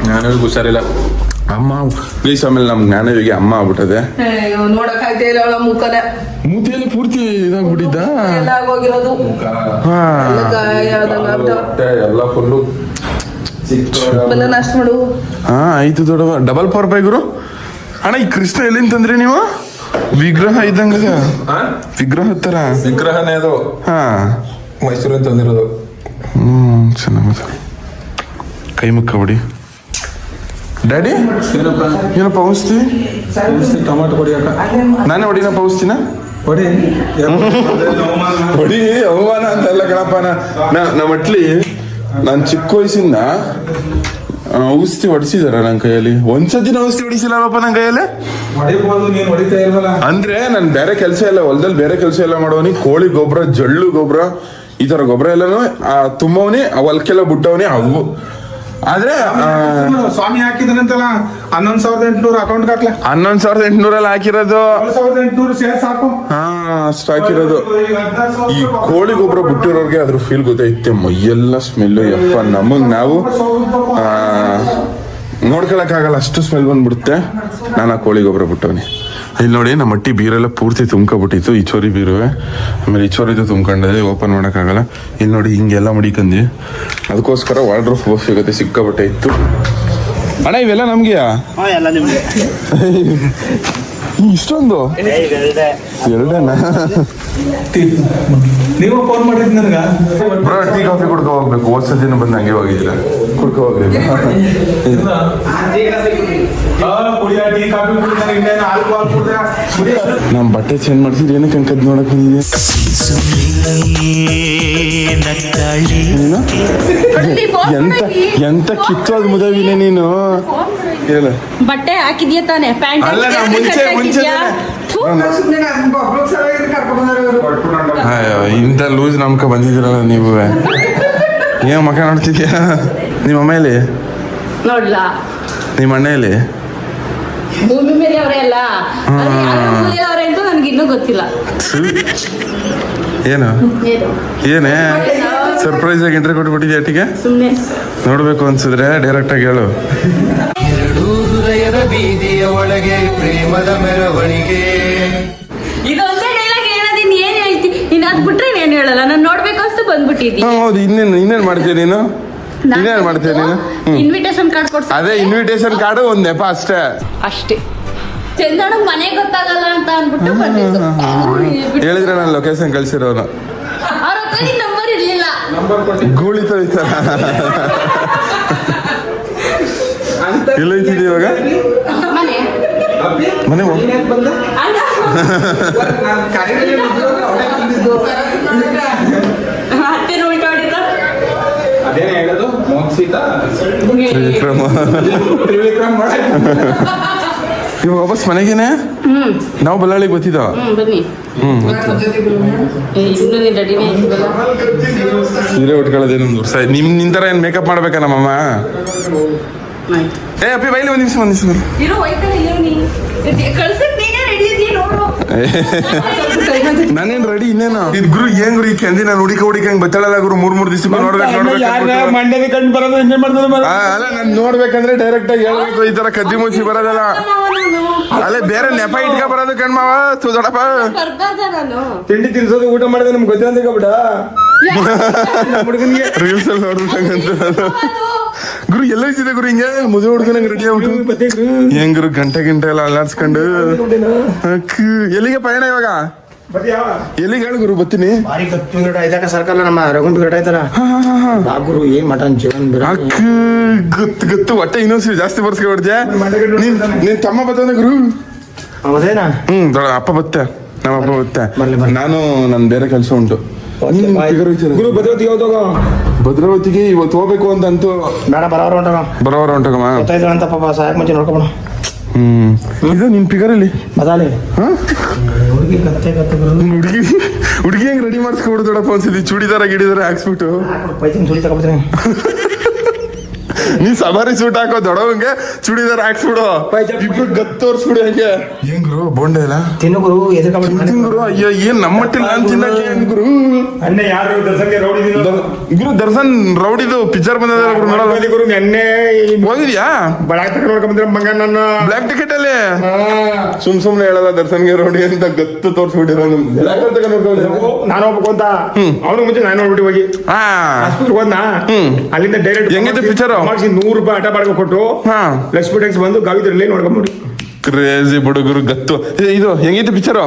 Speaker 3: ನಾನು ಹುಷಾರಿಲ್ಲ.
Speaker 1: ಅಮ್ಮ ಪ್ಲೀಸ್ ಆಮೇಲೆ ನಮ್ ಜ್ಞಾನವಿಗೆ ಅಮ್ಮ ಆಗ್ಬಿಟ್ಟದೆ.
Speaker 6: ನೋಡಕ್ ಆಯ್ತಾ ಇಲ್ಲ ಅವಳ ಮುಖನ
Speaker 1: ಮೂತಿಯಲ್ಲಿ ಪೂರ್ತಿ ಇದಾಗ್ಬಿಟ್ಟಿದ್ದ?
Speaker 6: ಎಲ್ಲ
Speaker 3: ಫುಲ್ಲು
Speaker 6: ನಾಷ್ಟ ಮಾಡು.
Speaker 1: ಹಾ ಆಯ್ತು ದೊಡ್ಡವ. ಡಬಲ್ ಪವರ್ ಬೈ ಗುರು. ಅಣ್ಣ ಈ ಕೃಷ್ಣ ಎಲ್ಲಿಂದ ತಂದ್ರಿ ನೀವು? ವಿಗ್ರಹ ಇದ್ದಂಗ ವಿಗ್ರಹ ತರ
Speaker 3: ವಿಗ್ರಹನೇ ಅದು.
Speaker 1: ಹಾ.
Speaker 3: ಮೈಸೂರು ತಂದಿರೋದು.
Speaker 1: ಹ್ಮ್ ಚೆನ್ನಾಗ ಕೈ ಮುಕ್ಕಬಿಡಿ ಡ್ಯಾಡಿ
Speaker 3: ಏನಪ್ಪ?
Speaker 1: ಔಷಧಿ?
Speaker 3: ಟೊಮಾಟೊ ಕೊಡಿ ಅಕ್ಕ
Speaker 1: ನಾನೇ ಹೊಡಿನ ಔಷಧಿನ?
Speaker 5: ಹೊಡಿ.
Speaker 1: ಹೊಡಿ ಅವಮಾನ ಅಂತಲ್ಲ ಕಣಪ್ಪ ನಾ ನಮ್ಮ ಅಟ್ಲಿ ನಾನು ಚಿಕ್ಕ ವಯಸ್ಸಿಂದ ಔಷಧಿ ಹೊಡಿಸಿದಾರ ನನ್ನ ಕೈಯಲ್ಲಿ. ಒಂದ್ಸತಿನ ಔಷಧಿ ಹೊಡಿಸಿಲ್ಲಪ್ಪ ನನ್ನ ಕೈಯಲ್ಲಿ? ಅಂದ್ರೆ ನಾನು ಬೇರೆ ಕೆಲಸ ಎಲ್ಲ ಹೊಲದಲ್ಲಿ ಬೇರೆ ಕೆಲಸ ಎಲ್ಲ ಮಾಡೋನಿ ಕೋಳಿ ಗೊಬ್ಬರ ಜಳ್ಳು ಗೊಬ್ಬರ ಈ ತರ ಗೊಬ್ಬರ ಎಲ್ಲಾನು ಆ, ತುಂಬವನಿ ಆ ಹೊಲಕ್ಕೆಲ್ಲ ಬಿಟ್ಟವನಿ ಅವು. ಆದ್ರೆ
Speaker 5: ಸ್ವಾಮಿ ಹಾಕಿದನಂತಲ್ಲ ಹನ್ನೊಂದ್ ಸಾವಿರದ ಎಂಟುನೂರು ಅಕೌಂಟ್ ಹಾಕ್ಲ
Speaker 1: ಹನ್ನೊಂದ್ ಸಾವಿರದ ಎಂಟುನೂರಲ್ಲಿ ಹಾಕಿರೋದು.
Speaker 5: ಸಾವಿರದ ಎಂಟುನೂರು ಸೇರ್ ಸಾಕು.
Speaker 1: ಹಾ ಅಷ್ಟು ಹಾಕಿರೋದು. ಈ ಕೋಳಿ ಗೊಬ್ಬರ ಬಿಟ್ಟಿರೋರ್ಗೆ ಅದ್ರ ಫೀಲ್ ಗೊತ್ತೈತೆ ಮೈಯೆಲ್ಲ ಸ್ಮೆಲ್ ಯಪ್ಪ ನಮಗ್ ನಾವು ನೋಡ್ಕೊಳಕ್ ನೋಡ್ಕೊಳಕ್ಕಾಗಲ್ಲ ಅಷ್ಟು ಸ್ಮೆಲ್ ಬಂದ್ಬಿಡುತ್ತೆ. ನಾನು ಆ ಕೋಳಿ ಗೊಬ್ಬರ ಬಿಟ್ಟವನಿ. ಇಲ್ಲಿ ನೋಡಿ ನಮ್ಮ ಮಟ್ಟಿ ಬೀರೆಲ್ಲ ಪೂರ್ತಿ ತುಂಬ್ಕೊಬಿಟ್ಟಿತ್ತು. ಈ ಚೋರಿ ಬೀರುವೆ. ಆಮೇಲೆ ಈ ಚೋರಿದು ತುಂಬ್ಕೊಂಡಿದೆ ಓಪನ್ ಮಾಡೋಕ್ಕಾಗಲ್ಲ. ಇಲ್ಲಿ ನೋಡಿ ಹಿಂಗೆಲ್ಲ ಮಡಿಕಂದಿ. ಅದಕ್ಕೋಸ್ಕರ ವಾರ್ಡ್ರೋಫ್ ಬೋಸ್ ಸಿಗುತ್ತೆ ಸಿಕ್ಕಾಬಟ್ಟೆ ಇತ್ತು. ಅಣ್ಣ ಇವೆಲ್ಲ ನಿಮ್ಗೆ. ಇಷ್ಟೊಂದು? ಎರಡೇನಾ?
Speaker 5: ನೀವು ಫೋನ್ ಮಾಡಿದ್ ನನಗ?
Speaker 1: ಬ್ರೋ ಟೀ ಕಾಫಿ ಕುಡ್ಕೊ ಹೋಗ್ಬೇಕು. ಹೋದ ಸತಿನೂ ಬಂದು ಹಂಗೆ ಹೋಗಿದ್ರ ಕುಡ್ಕೊ ಹೋಗ್ಬೇಕು
Speaker 5: ಆ, ಕುಡಿಯ ಟೀ ಕಾಫಿ ಕುಡಿದ ಇನ್ನೇನು ಆಲ್ಕೋಹಾಲ್ ಕುಡ್ದ.
Speaker 1: ನಮ್ ಬಟ್ಟೆ ಚೇಂಜ್ ಮಾಡ್ಸಿದ್ರೆ ಏನಕ್ಕೆ ಅಂಕದ್ ನೋಡಕ್ ಬಂದಿದೆ ನೀನು? ಎಂತ ಎಂತ ಕಿತ್ತೋದ್ ಮುದವಿನೇ ನೀನು?
Speaker 2: ಬಟ್ಟೆ ಹಾಕಿದ್ಯಾ ತಾನೆ? ಪ್ಯಾಂಟ್
Speaker 1: ಅಲ್ಲ, ನಾ ಮುಂಚೆ- ಮುಂಚೆ ಇಂಥ ಲೂಸ್ ನಮ್ಕ ಬಂದಿದ್ದೀರಲ್ಲ ನೀವು. ಏನ್ ಮಕ ನೋಡ್ತಿದ್ಯಾ? ನಿಮ್ಮ ಅಮ್ಮೇಲಿ?
Speaker 2: ನೋಡ್ಲ?
Speaker 1: ನಿಮ್ಮ ಅಣ್ಣೆಯಲ್ಲಿ
Speaker 2: ಭೂಮಿ ಮೇಲೆ ಅವರೇ ಅಲ್ಲ? ಅವರೇ ಅಂತ ನನ್ಗೆ ಇನ್ನೂ ಗೊತ್ತಿಲ್ಲ.
Speaker 1: ಏನು?
Speaker 2: ಏನು?
Speaker 1: ಸರ್ಪ್ರೈಸ್ ಆಗಿ ಎಂಟ್ರಿ ಕೊಟ್ಬಿಟ್ಟಿದ್ಯಾ ಅಟ್ಟಿಗೆ ನೋಡ್ಬೇಕು ಅನ್ಸಿದ್ರೆ ಡೈರೆಕ್ಟ್ ಆಗಿ ಹೇಳು.
Speaker 8: ಬೀದಿಯ ಒಳಗೆ ಪ್ರೇಮದ ಮೆರವಣಿಗೆ.
Speaker 2: ಇದೊಂದೇ ಡೈಲಾಗ್ ಹೇಳೋದಿನ್ ಏನ್ ಹೇಳ್ತಿ? ಇನ್ ಅದ್ ಬಿಟ್ರೆ ಏನ್ ಹೇಳಲ್ಲ? ನಾನು ನೋಡ್ಬೇಕು ಅಂತ ಬಂದ್ಬಿಟ್ಟಿದ್ದೀನಿ.
Speaker 1: ಹೌದು. ಇನ್ನೇನು ಇನ್ನೇನು ಮಾಡ್ತೀಯ ನೀನು? ಇನ್ನೇನು ಮಾಡ್ತೀಯ ನೀನು?
Speaker 2: ಇನ್ವಿಟೇಷನ್ ಕಾರ್ಡ್ ಕೊಡ್ಸ.
Speaker 1: ಅದೇ ಇನ್ವಿಟೇಷನ್ ಕಾರ್ಡು ಒಂದ್ ನೆಪ ಅಷ್ಟೇ.
Speaker 2: ಅಷ್ಟೇ. ಮನೆ ಗೊತ್ತಾಗಲ್ಲ ಅಂತ ಅನ್ಬಿಟ್ಟು ಬಂದಿದ್ದು.
Speaker 1: ಹೇಳಿದ್ರೆ ನಾನು ಲೊಕೇಶನ್ ಕಳ್ಸಿರೋನು.
Speaker 2: ಅವ್ರ ಹತ್ರ ನಂಬರ್ ಇರ್ಲಿಲ್ಲ.
Speaker 1: ಗೂಳಿ ತೊಳಿತಾರ ಎಲ್ಲ ಐತಿದೆ ಇವಾಗ
Speaker 2: ಮನೆ
Speaker 1: ಮನೆ ಹೋಗ್-
Speaker 2: ಅಲ್ಲ
Speaker 6: ನಾನು ಕರೆಯಲ್ಲಿ ಅವಳೇ ಬಂದಿದ್ದು
Speaker 2: ಇವಾಗ? ಮನೆ.
Speaker 5: ಅದೇನೇ ಹೇಳೋದು? ಮೋಕ್ಷಿತ?
Speaker 1: ತ್ರಿವಿಕ್ರಮ.
Speaker 5: ತ್ರಿವಿಕ್ರಮ್
Speaker 1: ಇವಾಗ ವಾಪಸ್ ಮನೆಗೇನೆ? ನಾವು ಬಳ್ಳಾಳಿಗೆ ಗೊತ್ತಿದ್ದ ಸೀರೆ ಉಟ್ಕೊಳ್ಳೋದೇನು ನಿಮ್ ನಿಂತರ ಏನ್ ಮೇಕಪ್ ಮಾಡ್ಬೇಕಾ ನಮ್ಮಮ್ಮ ಏ ಅಪ್ಪಿ ಬೈಲಿ ಒಂದು ನಿಮಿಷ ಒಂದು ನಿಮಿಷ
Speaker 2: ಇರೋ ಒಯ್ತಾನೆ ಇರೋ ನೀನು ಕಳ್ಸಕ್ ನೀನೇ ರೆಡಿ ಇದೀಯ ನೋಡು.
Speaker 1: ನಾನೇನ್ ರೆಡಿ ಇನ್ನೇನು? ಇದ್ ಗುರು ಏನ್ ಗುರು ಈ ಕೆಂದಿನ ನಾನು ಹುಡಿಕ ಹುಡಿಕ ಹಂಗ್ ಬತ್ತಾಳಲ್ಲ ಗುರು? ಮೂರ್ ಮೂರ್ ದಿವಸ ನೋಡ್ಬೇಕು ನೋಡ್ಬೇಕು ಅಲ್ಲ ನಾನ್ ನೋಡ್ಬೇಕಂದ್ರೆ ಡೈರೆಕ್ಟ್ ಆಗಿ ಹೇಳ್ಬೇಕು ಈ ತರ ಕದ್ದಿ ಮುಚ್ಚಿ ಬರೋದಲ್ಲ. ಅಲ್ಲೇ ಬೇರೆ ನೆಪ ಇಟ್ಕ ಬರೋದು ಕಣ್ಮಾವ ತು ದೊಡಪ್ಪ
Speaker 2: ಬರ್ಬಾರ್ದ ನಾನು
Speaker 5: ತಿಂಡಿ ತಿನ್ಸೋದು ಊಟ ಮಾಡೋದು ನಮ್ಗೆ ಗೊತ್ತಿಲ್ಲ ಬಿಡ ಹುಡುಗನಿಗೆ.
Speaker 1: ರೀಲ್ಸ್ ಅಲ್ಲಿ ನೋಡ್ಬೇಕಂತ ಗುರು ಎಲ್ಲ ಇದ್ದಿದೆ ಗುರು ಹಿಂಗೆ. ಮದುವೆ ಹುಡುಗನಂಗ್ ರೆಡಿ ಆಗ್ಬಿಟ್ಟು. ಹೆಂಗ್ ಗುರು. ಗಂಟೆ ಗಂಟೆ ಎಲ್ಲ ಅಲ್ಲಾಡ್ಸ್ಕೊಂಡು. ಅಕ್ಕ, ಎಲ್ಲಿಗೆ ಪಯಣ ಇವಾಗ? ಎಲ್ಲಿಗೆ ಹೇಳು ಗುರು ಬರ್ತೀನಿ.
Speaker 4: ಬಾರಿ ಕತ್ತು ಗಿಡ ಐದಾಕ ಸರ್ಕಲ್ ನಮ್ಮ ರಘುನ್ ಗಿಡ ಐತಲ್ಲ ಬಾ ಗುರು ಏನ್ ಮಟನ್ ಜೀವನ್
Speaker 1: ಅಕ್ಕ ಗೊತ್ತು ಗೊತ್ತು ಹೊಟ್ಟೆ ಇನ್ನೊಂದ್ಸರಿ ಜಾಸ್ತಿ ಬರ್ಸ್ಕೊಬಿಡ್ದೆ ನೀನ್ ನಿನ್ ತಮ್ಮ ಬತ್ತಂದ ಗುರು.
Speaker 4: ಹೌದೇನಾ
Speaker 1: ಹ್ಮ್ ಅಪ್ಪ ಬತ್ತೆ ನಮ್ಮ ಅಪ್ಪ ಬತ್ತೆ. ನಾನು ನನ್ ಬೇರೆ ಕೆಲಸ ಉಂಟು?
Speaker 5: ಗುರು ಭದ್ರವತಿ ಯಾವ್ದಾಗ?
Speaker 1: ಭದ್ರಾವತಿಗೆ ಇವತ್ತು ಹೋಗ್ಬೇಕು ಅಂತ ಅಂತೂ
Speaker 4: ಬೇಡ ಬರೋರು ಹೊಂಟಾಗ
Speaker 1: ಬರೋವರ ಹೊಂಟಗಮ್ಮ
Speaker 4: ಗೊತ್ತಾಯ್ತು ಅಂತ ಪಾಪ ಸಾಯಕ್ ಮುಂಚೆ ನೋಡ್ಕೊಬೋಣ
Speaker 1: ಹ್ಮ್. ಇದು ನಿನ್ ಫಿಗರ್ ಅಲ್ಲಿ
Speaker 4: ಬದಾಲಿ
Speaker 1: ಹಾ?
Speaker 4: ಹುಡುಗಿ ಕತ್ತೆ ಕತ್ತೆ ಗುರು
Speaker 1: ಹುಡುಗಿ ಹುಡುಗಿ ಹೆಂಗ್ ರೆಡಿ ಮಾಡಿಸ್ಕೊಬಿಡು ದೊಡ್ಡಪ್ಪ ಅನ್ಸಿದ್ವಿ ಚೂಡಿದಾರ ಗಿಡಿದಾರ ಹಾಕ್ಸ್ಬಿಟ್ಟು.
Speaker 4: ಪೈಸಿನ ಸುಳಿ ತಗೊಬಿಡ್ತೀನಿ
Speaker 1: ನೀ ಸವಾರಿ ಸೂಟ್ ಹಾಕೋ ದೊಡವಂಗೆ ಚೂಡಿದಾರ ಹಾಕ್ಸ್ಬಿಡು. ಇಬ್ರು ಗತ್ ತೋರ್ಸ್ಬಿಡು ಹಂಗೆ. ಏನ್ ಗುರು ಬೋಂಡೆ ಇಲ್ಲ?
Speaker 4: ತಿನ್ನು ಗುರು ಎದುರ್ಕೊಂಡ್ಬಿಡ್ತೀನಿ
Speaker 1: ತಿಂತೀನಿ ಗುರು ಅಯ್ಯೋ ಏನ್ ನಮ್ಮ ಅಂತ ನಾನ್ ತಿನ್ನಕ್ಕೆ ಏನ್ ಗುರು?
Speaker 5: ಅನ್ನೇ ಯಾರು ದಸಂಗೆ ರೌಡಿದಿನ
Speaker 1: ಗುರು ದರ್ಶನ್ ರೌಡಿದು ಪಿಕ್ಚರ್ ಬಂದದ ಗುರು ನೋಡೋದು
Speaker 5: ಗುರು ನೆನ್ನೆ
Speaker 1: ಹೋಗಿದ್ಯಾ
Speaker 5: ಬಳಾಕ್ ಬಂದಿರ ಮಂಗ ನನ್ನ.
Speaker 1: ಬ್ಲಾಕ್ ಟಿಕೆಟ್ ಅಲ್ಲಿ ಸುಮ್ ಸುಮ್ನೆ ಹೇಳಲ್ಲ ದರ್ಶನ್ಗೆ ರೌಡಿ ಅಂತ ಗತ್ತು ತೋರ್ಸ್ಬಿಟ್ಟಿರೋ ಬ್ಲಾಕ್
Speaker 5: ನಾನು ಹೋಗ್ಬೇಕು ಅಂತ ಅವನು ಮುಂಚೆ ನಾನು ನೋಡ್ಬಿಟ್ಟು ಹೋಗಿ. ಆಸ್ಪತ್ರೆಗೆ ಹೋದ್ನಾ? ಅಲ್ಲಿಂದ ಡೈರೆಕ್ಟ್
Speaker 1: ಹೆಂಗಿದೆ
Speaker 5: ಪಿಕ್ಚರ್ ನೂರು ರೂಪಾಯಿ ಆಟ ಬಾಡಿಗೆ ಕೊಟ್ಟು
Speaker 1: ಹಾ.
Speaker 5: ಲಕ್ಷ್ಮಿ ಟ್ಯಾಕ್ಸ್ ಬಂದು ಗಾವಿದ್ರಲ್ಲಿ ನೋಡ್ಕೊಂಬಿಡಿ
Speaker 1: ಕ್ರೇಜಿ ಬುಡುಗರು ಗತ್ತು. ಇದು ಹೆಂಗಿತ್ತು ಪಿಕ್ಚರು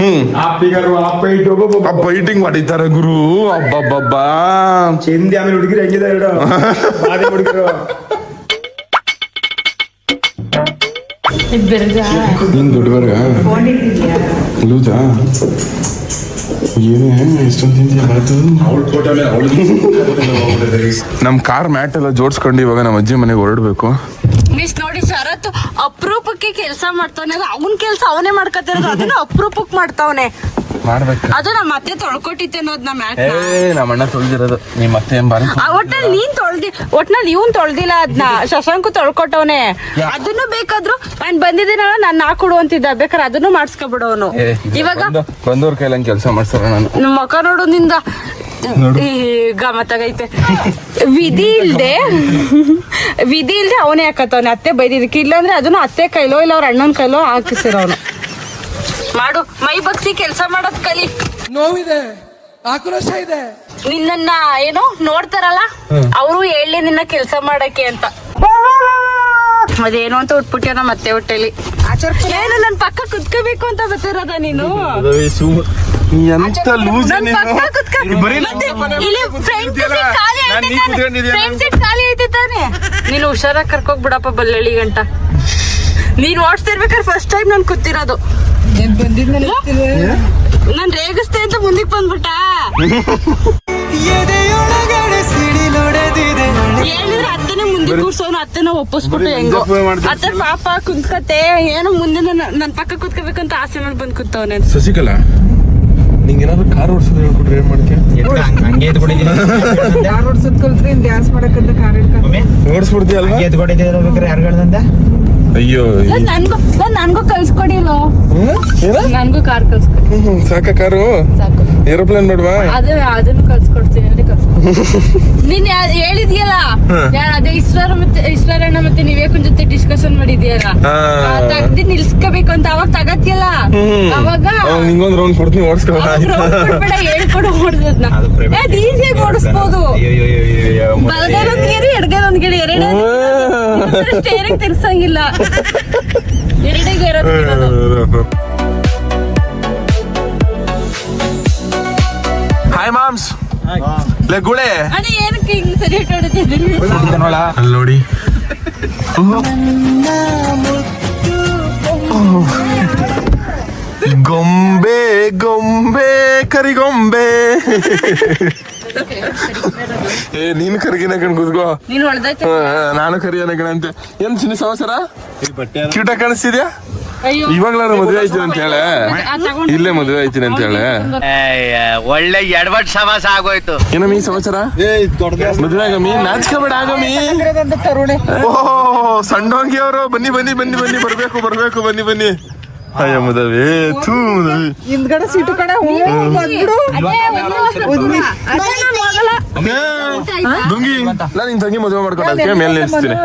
Speaker 1: ಹ್ಮ್. ಫೈಟಿಂಗ್ ಮಾಡಿದ್ದಾರೆ ಗುರು. ಅಬ್ಬಬ್ಬಬ್ಬಾ.
Speaker 5: ಚಿಂದಿ ಆಮೇಲೆ ಹುಡುಗಿರು ಹೆಂಗಿದ್ದಾರೆ ಹೇಳು. ಹುಡುಗರು.
Speaker 1: ನಿನ್ ಏನೇ ಇಷ್ಟೊಂದು ನಮ್ ಕಾರ್ ಮ್ಯಾಟ್ ಎಲ್ಲ ಜೋಡ್ಸ್ಕೊಂಡು ಇವಾಗ ನಮ್ಮ ಅಜ್ಜಿ ಮನೆಗೆ ಹೊರಡ್ಬೇಕು.
Speaker 2: ಮಿಸ್ ನೋಡಿ ಶರತ್ ಅಪರೂಪಕ್ಕೆ ಕೆಲಸ ಮಾಡ್ತಾನೆ ಅವನ ಕೆಲಸ ಅವನೇ ಮಾಡ್ಕೊತಿರೋದು. ಅದನ್ನ ಅಪರೂಪಕ್ಕೆ ಮಾಡ್ತಾವನೆ.
Speaker 1: ಮಾಡ್ಬೇಕು.
Speaker 2: ಅದು ನಮ್ಮ ಅತ್ತೆ ತೊಳ್ಕೊಟ್ಟಿತ್ತೆ ಅನ್ನೋದು ನಮ್ಮ
Speaker 1: ಏ ನಮ್ಮ ಅಣ್ಣ ತೊಳ್ದಿರೋದು. ನಿಮ್ಮ ಅತ್ತೆ
Speaker 2: ಒಟ್ನಲ್ಲಿ ನೀನ್ ತೊಳ್ದಿ ಒಟ್ನಲ್ಲಿ ಇವನ್ ತೊಳ್ದಿಲ್ಲ ಅದ್ನ. ಶಶಾಂಕು ತೊಳ್ಕೊಟ್ಟವನೆ. ಅದನ್ನು ಬೇಕಾದ್ರು ನಾನ್ ಬಂದಿದ್ದೀನಲ್ಲ ನಾನು ಹಾಕೊಡು ಅಂತಿದ್ದ. ಬೇಕಾದ್ರೆ ಅದನ್ನು ಮಾಡ್ಸ್ಕೊಬಿಡೋನು ಇವಾಗ
Speaker 1: ಬಂದವ್ರ ಕೈಲಂಗ್ ಕೆಲಸ ಮಾಡ್ತಾರ ನಾನು.
Speaker 2: ನಮ್ಮ ಮುಖ ನೋಡೋದ್ರಿಂದ ಈಗ ಮತ್ತಾಗೈತೆ. ವಿಧಿ ಇಲ್ದೆ ವಿಧಿ ಇಲ್ದೆ ಅವನೇ ಹಾಕತ್ತವನೆ. ಅತ್ತೆ ಬೈದಿದ್ದಕ್ಕೆ ಇಲ್ಲಾಂದ್ರೆ ಅದನ್ನು ಅತ್ತೆ ಕೈಲೋ ಇಲ್ಲ ಅವ್ರ ಅಣ್ಣನ ಕೈಲೋ ಹಾಕಿಸಿರೋನು. ಮಾಡು ಮೈ ಬಗ್ಸಿ ಕೆಲಸ ಮಾಡೋದ್ ಕಲಿ.
Speaker 9: ನೋವಿದೆ ಆಕ್ರೋಶ ಇದೆ.
Speaker 2: ನಿನ್ನ ಏನೋ ನೋಡ್ತಾರಲ್ಲ ಅವರು ಹೇಳಿ ನಿನ್ನ ಕೆಲಸ ಮಾಡಕ್ಕೆ ಅಂತ. ಅದೇನು ಅಂತ ಉಟ್ಬಿಟ್ಯ ನಮ್ಮ ಅತ್ತೆ ಹೊಟ್ಟೆಲಿ. ಏನು ನನ್ನ ಪಕ್ಕ ಕುತ್ಕೋಬೇಕು ಅಂತ ಬರ್ತಿರೋದ ನೀನು?
Speaker 1: ಎಂತ ಲೂಸ್
Speaker 2: ನಾನ್ ತಾನೆ? ನೀನು? ಹುಷಾರಾಗಿ ಕರ್ಕೋಗ್ ಬಿಡಪ್ಪ ಬಲ್ಲಳ್ಳಿ ಗಂಟ. ನೀನ್ ಓಡಿಸ್ತಿರ್ಬೇಕಾದ್ರೆ ಫಸ್ಟ್ ಟೈಮ್ ನಾನು ಕೂತಿರೋದು. ನಾನ್ ರೇಗಿಸ್ತೆ ಅಂತ ಮುಂದಕ್ಕೆ ಬಂದ್ಬಿಟ್ಟ. ಹೇಳಿದ್ರೆ ಅತ್ತನೇ ಮುಂದೆ ಕೂರ್ಸೋನು ಅತ್ತನ ಒಪ್ಪಿಸ್ಬಿಟ್ಟು ಹೆಂಗೋ. ಅತ್ತೆ ಪಾಪ ಕುಂತ್ಕತೆ ಏನೋ ಮುಂದೆ ನನ್ನ ನನ್ ಪಕ್ಕ ಕುತ್ಕೋಬೇಕಂತ ಆಸೆ ಮಾಡಿ ಬಂದ್ ಕೂತವನೆ.
Speaker 1: ಶಶಿಕಲಾ ನಿಂಗೆ ಏನಾದ್ರು ಕಾರ್ ಓಡಿಸೋದು ಹೇಳ್ಕೊಡ್ರಿ ಏನ್ ಮಾಡ್ತೀಯ?
Speaker 4: ಹಂಗೆ ಎತ್ಕೊಂಡಿದ್ದೀನಿ
Speaker 6: ಯಾರು ಓಡ್ಸೋದ್ ಕಲ್ತ್ರಿ ಡ್ಯಾನ್ಸ್ ಮಾಡಕ್ಕಂತ ಕಾರ್
Speaker 1: ಓಡಿಸ್ಬಿಡ್ತೀಯ ಅಲ್ವಾ
Speaker 4: ಎತ್ಕೊಂಡಿದ್ದೀನಿ ಯಾರು ಹೇಳ್ದಂತೆ
Speaker 1: ಅಯ್ಯೋ
Speaker 2: ನನ್ಗೂ ನನ್ಗೂ ಕಳ್ಸ್ಕೊಡಿಲ್ಲ. ನನ್ಗೂ ಕಾರ್ ಕಳ್ಸ್ಕೊಡಿ.
Speaker 1: ಹ್ಮ್, ಸಾಕ ಕಾರು?
Speaker 2: ಸಾಕು.
Speaker 1: ಏರೋಪ್ಲೇನ್ ಬೇಡವಾ
Speaker 2: ಅದೇ ಅದನ್ನು ಕಳ್ಸ್ಕೊಡ್ತೀನಿ ಅಂದ್ರೆ ಕಳ್ಸ್ಕೊಡ್ತೀನಿ ನೀನ್ ಹೇಳಿದ್ಯಲ್ಲ? ಯಾರ್ ಅದೇ ಇಸ್ರಾರ ಮತ್ತೆ ಇಸ್ರಾರಣ್ಣ ಮತ್ತೆ ನೀವೇಕನ್ ಜೊತೆ ಡಿಸ್ಕಷನ್ ಮಾಡಿದ್ಯಲ್ಲ
Speaker 1: ತಗ್ದಿ
Speaker 2: ತೆಗ್ದು ನಿಲ್ಸ್ಕೋಬೇಕು ಅಂತ ಅವಾಗ ತಗತ್ತಿಯಲ್ಲ ಅವಾಗ?
Speaker 1: ನಿಂಗೊಂದು ರೌಂಡ್ ಕೊಡ್ತೀನಿ ಓಡಿಸ್ಕೊ.
Speaker 2: ಕೊಡ್ಬೇಡ ಹೇಳ್ಕೊಡು ಓಡಿಸೋದ್ನ. ಅದ್ ಈಸಿಯಾಗಿ ಓಡಿಸ್ಬೋದು ಬಲಗೈ ಒಂದ್ ಗೆರೆ ಎಡಗೈ ಒಂದ್ ಗೆರೆ ಎರಡೇ ಸ್ಟೇರಿಂಗ್ ತಿರ್ಸಂಗಿಲ್ಲ ಎರಡೇ ಗೇರ್
Speaker 1: ಹಾಯ್ ಮಾಮ್ಸ್ ಲೇ ಗುಳೆ
Speaker 2: ಅಣ್ಣ ಏನಕ್ಕೆ ಹಿಂಗ್ ಸರಿ ಹೊಡಿತಿದ್ದೀರಿ
Speaker 1: ಅಲ್ಲಿ ನೋಡಿ ಗೊಂಬೆ ಗೊಂಬೆ ಕರಿಗೊಂಬೆ ಏ ನೀನು ಕರಿಗಿನ ಕಣ್ ಕುದ್ಕೋ
Speaker 2: ನೀನ್ ಹೊಡೆದೈತೆ
Speaker 1: ಹಾ, ನಾನು ಕರಿಯನ ಕಣ ಅಂತ. ಏನ್ ಚಿನ್ನ ಸಮಾಚಾರ? ಕ್ಯೂಟ ಕಾಣಿಸ್ತಿದ್ಯಾ?
Speaker 2: ಅಯ್ಯೋ.
Speaker 1: ಇವಾಗ್ಲಾರು ಮದುವೆ ಆಯ್ತೀನಿ ಅಂತ ಹೇಳ. ಇಲ್ಲೇ ಮದುವೆ ಆಯ್ತೀನಿ ಅಂತ ಹೇಳ.
Speaker 8: ಒಳ್ಳೆ ಎಡವಟ್ ಸಮಾಸ ಆಗೋಯ್ತು.
Speaker 1: ಏನಮ್ಮಿ ಸಮಾಚಾರ? ಮದುವೆ ಆಗಮ್ಮಿ ನಾಚ್ಕೋಬೇಡ ಆಗಮ್ಮಿ ಓಹೋ ಸಣ್ಣೋಂಗಿ ಅವರು ಬನ್ನಿ ಬನ್ನಿ ಬನ್ನಿ ಬನ್ನಿ ಬರ್ಬೇಕು ಬರ್ಬೇಕು ಬನ್ನಿ ಬನ್ನಿ. ಅಯ್ಯ ಮದುವೆ ಥೂ ಮದುವೆ.
Speaker 6: ಹಿಂದ್ಗಡೆ ಸೀಟು ಕಡೆ ಬಂದ್ಬಿಡು.
Speaker 1: ದುಂಗಿ ನಾನು ನಿನ್ ತಂಗಿ ಮದುವೆ ಮಾಡ್ಕೊಂಡಕ್ಕೆ ಮೇಲೆ ನಿಲ್ಸ್ತೀನಿ.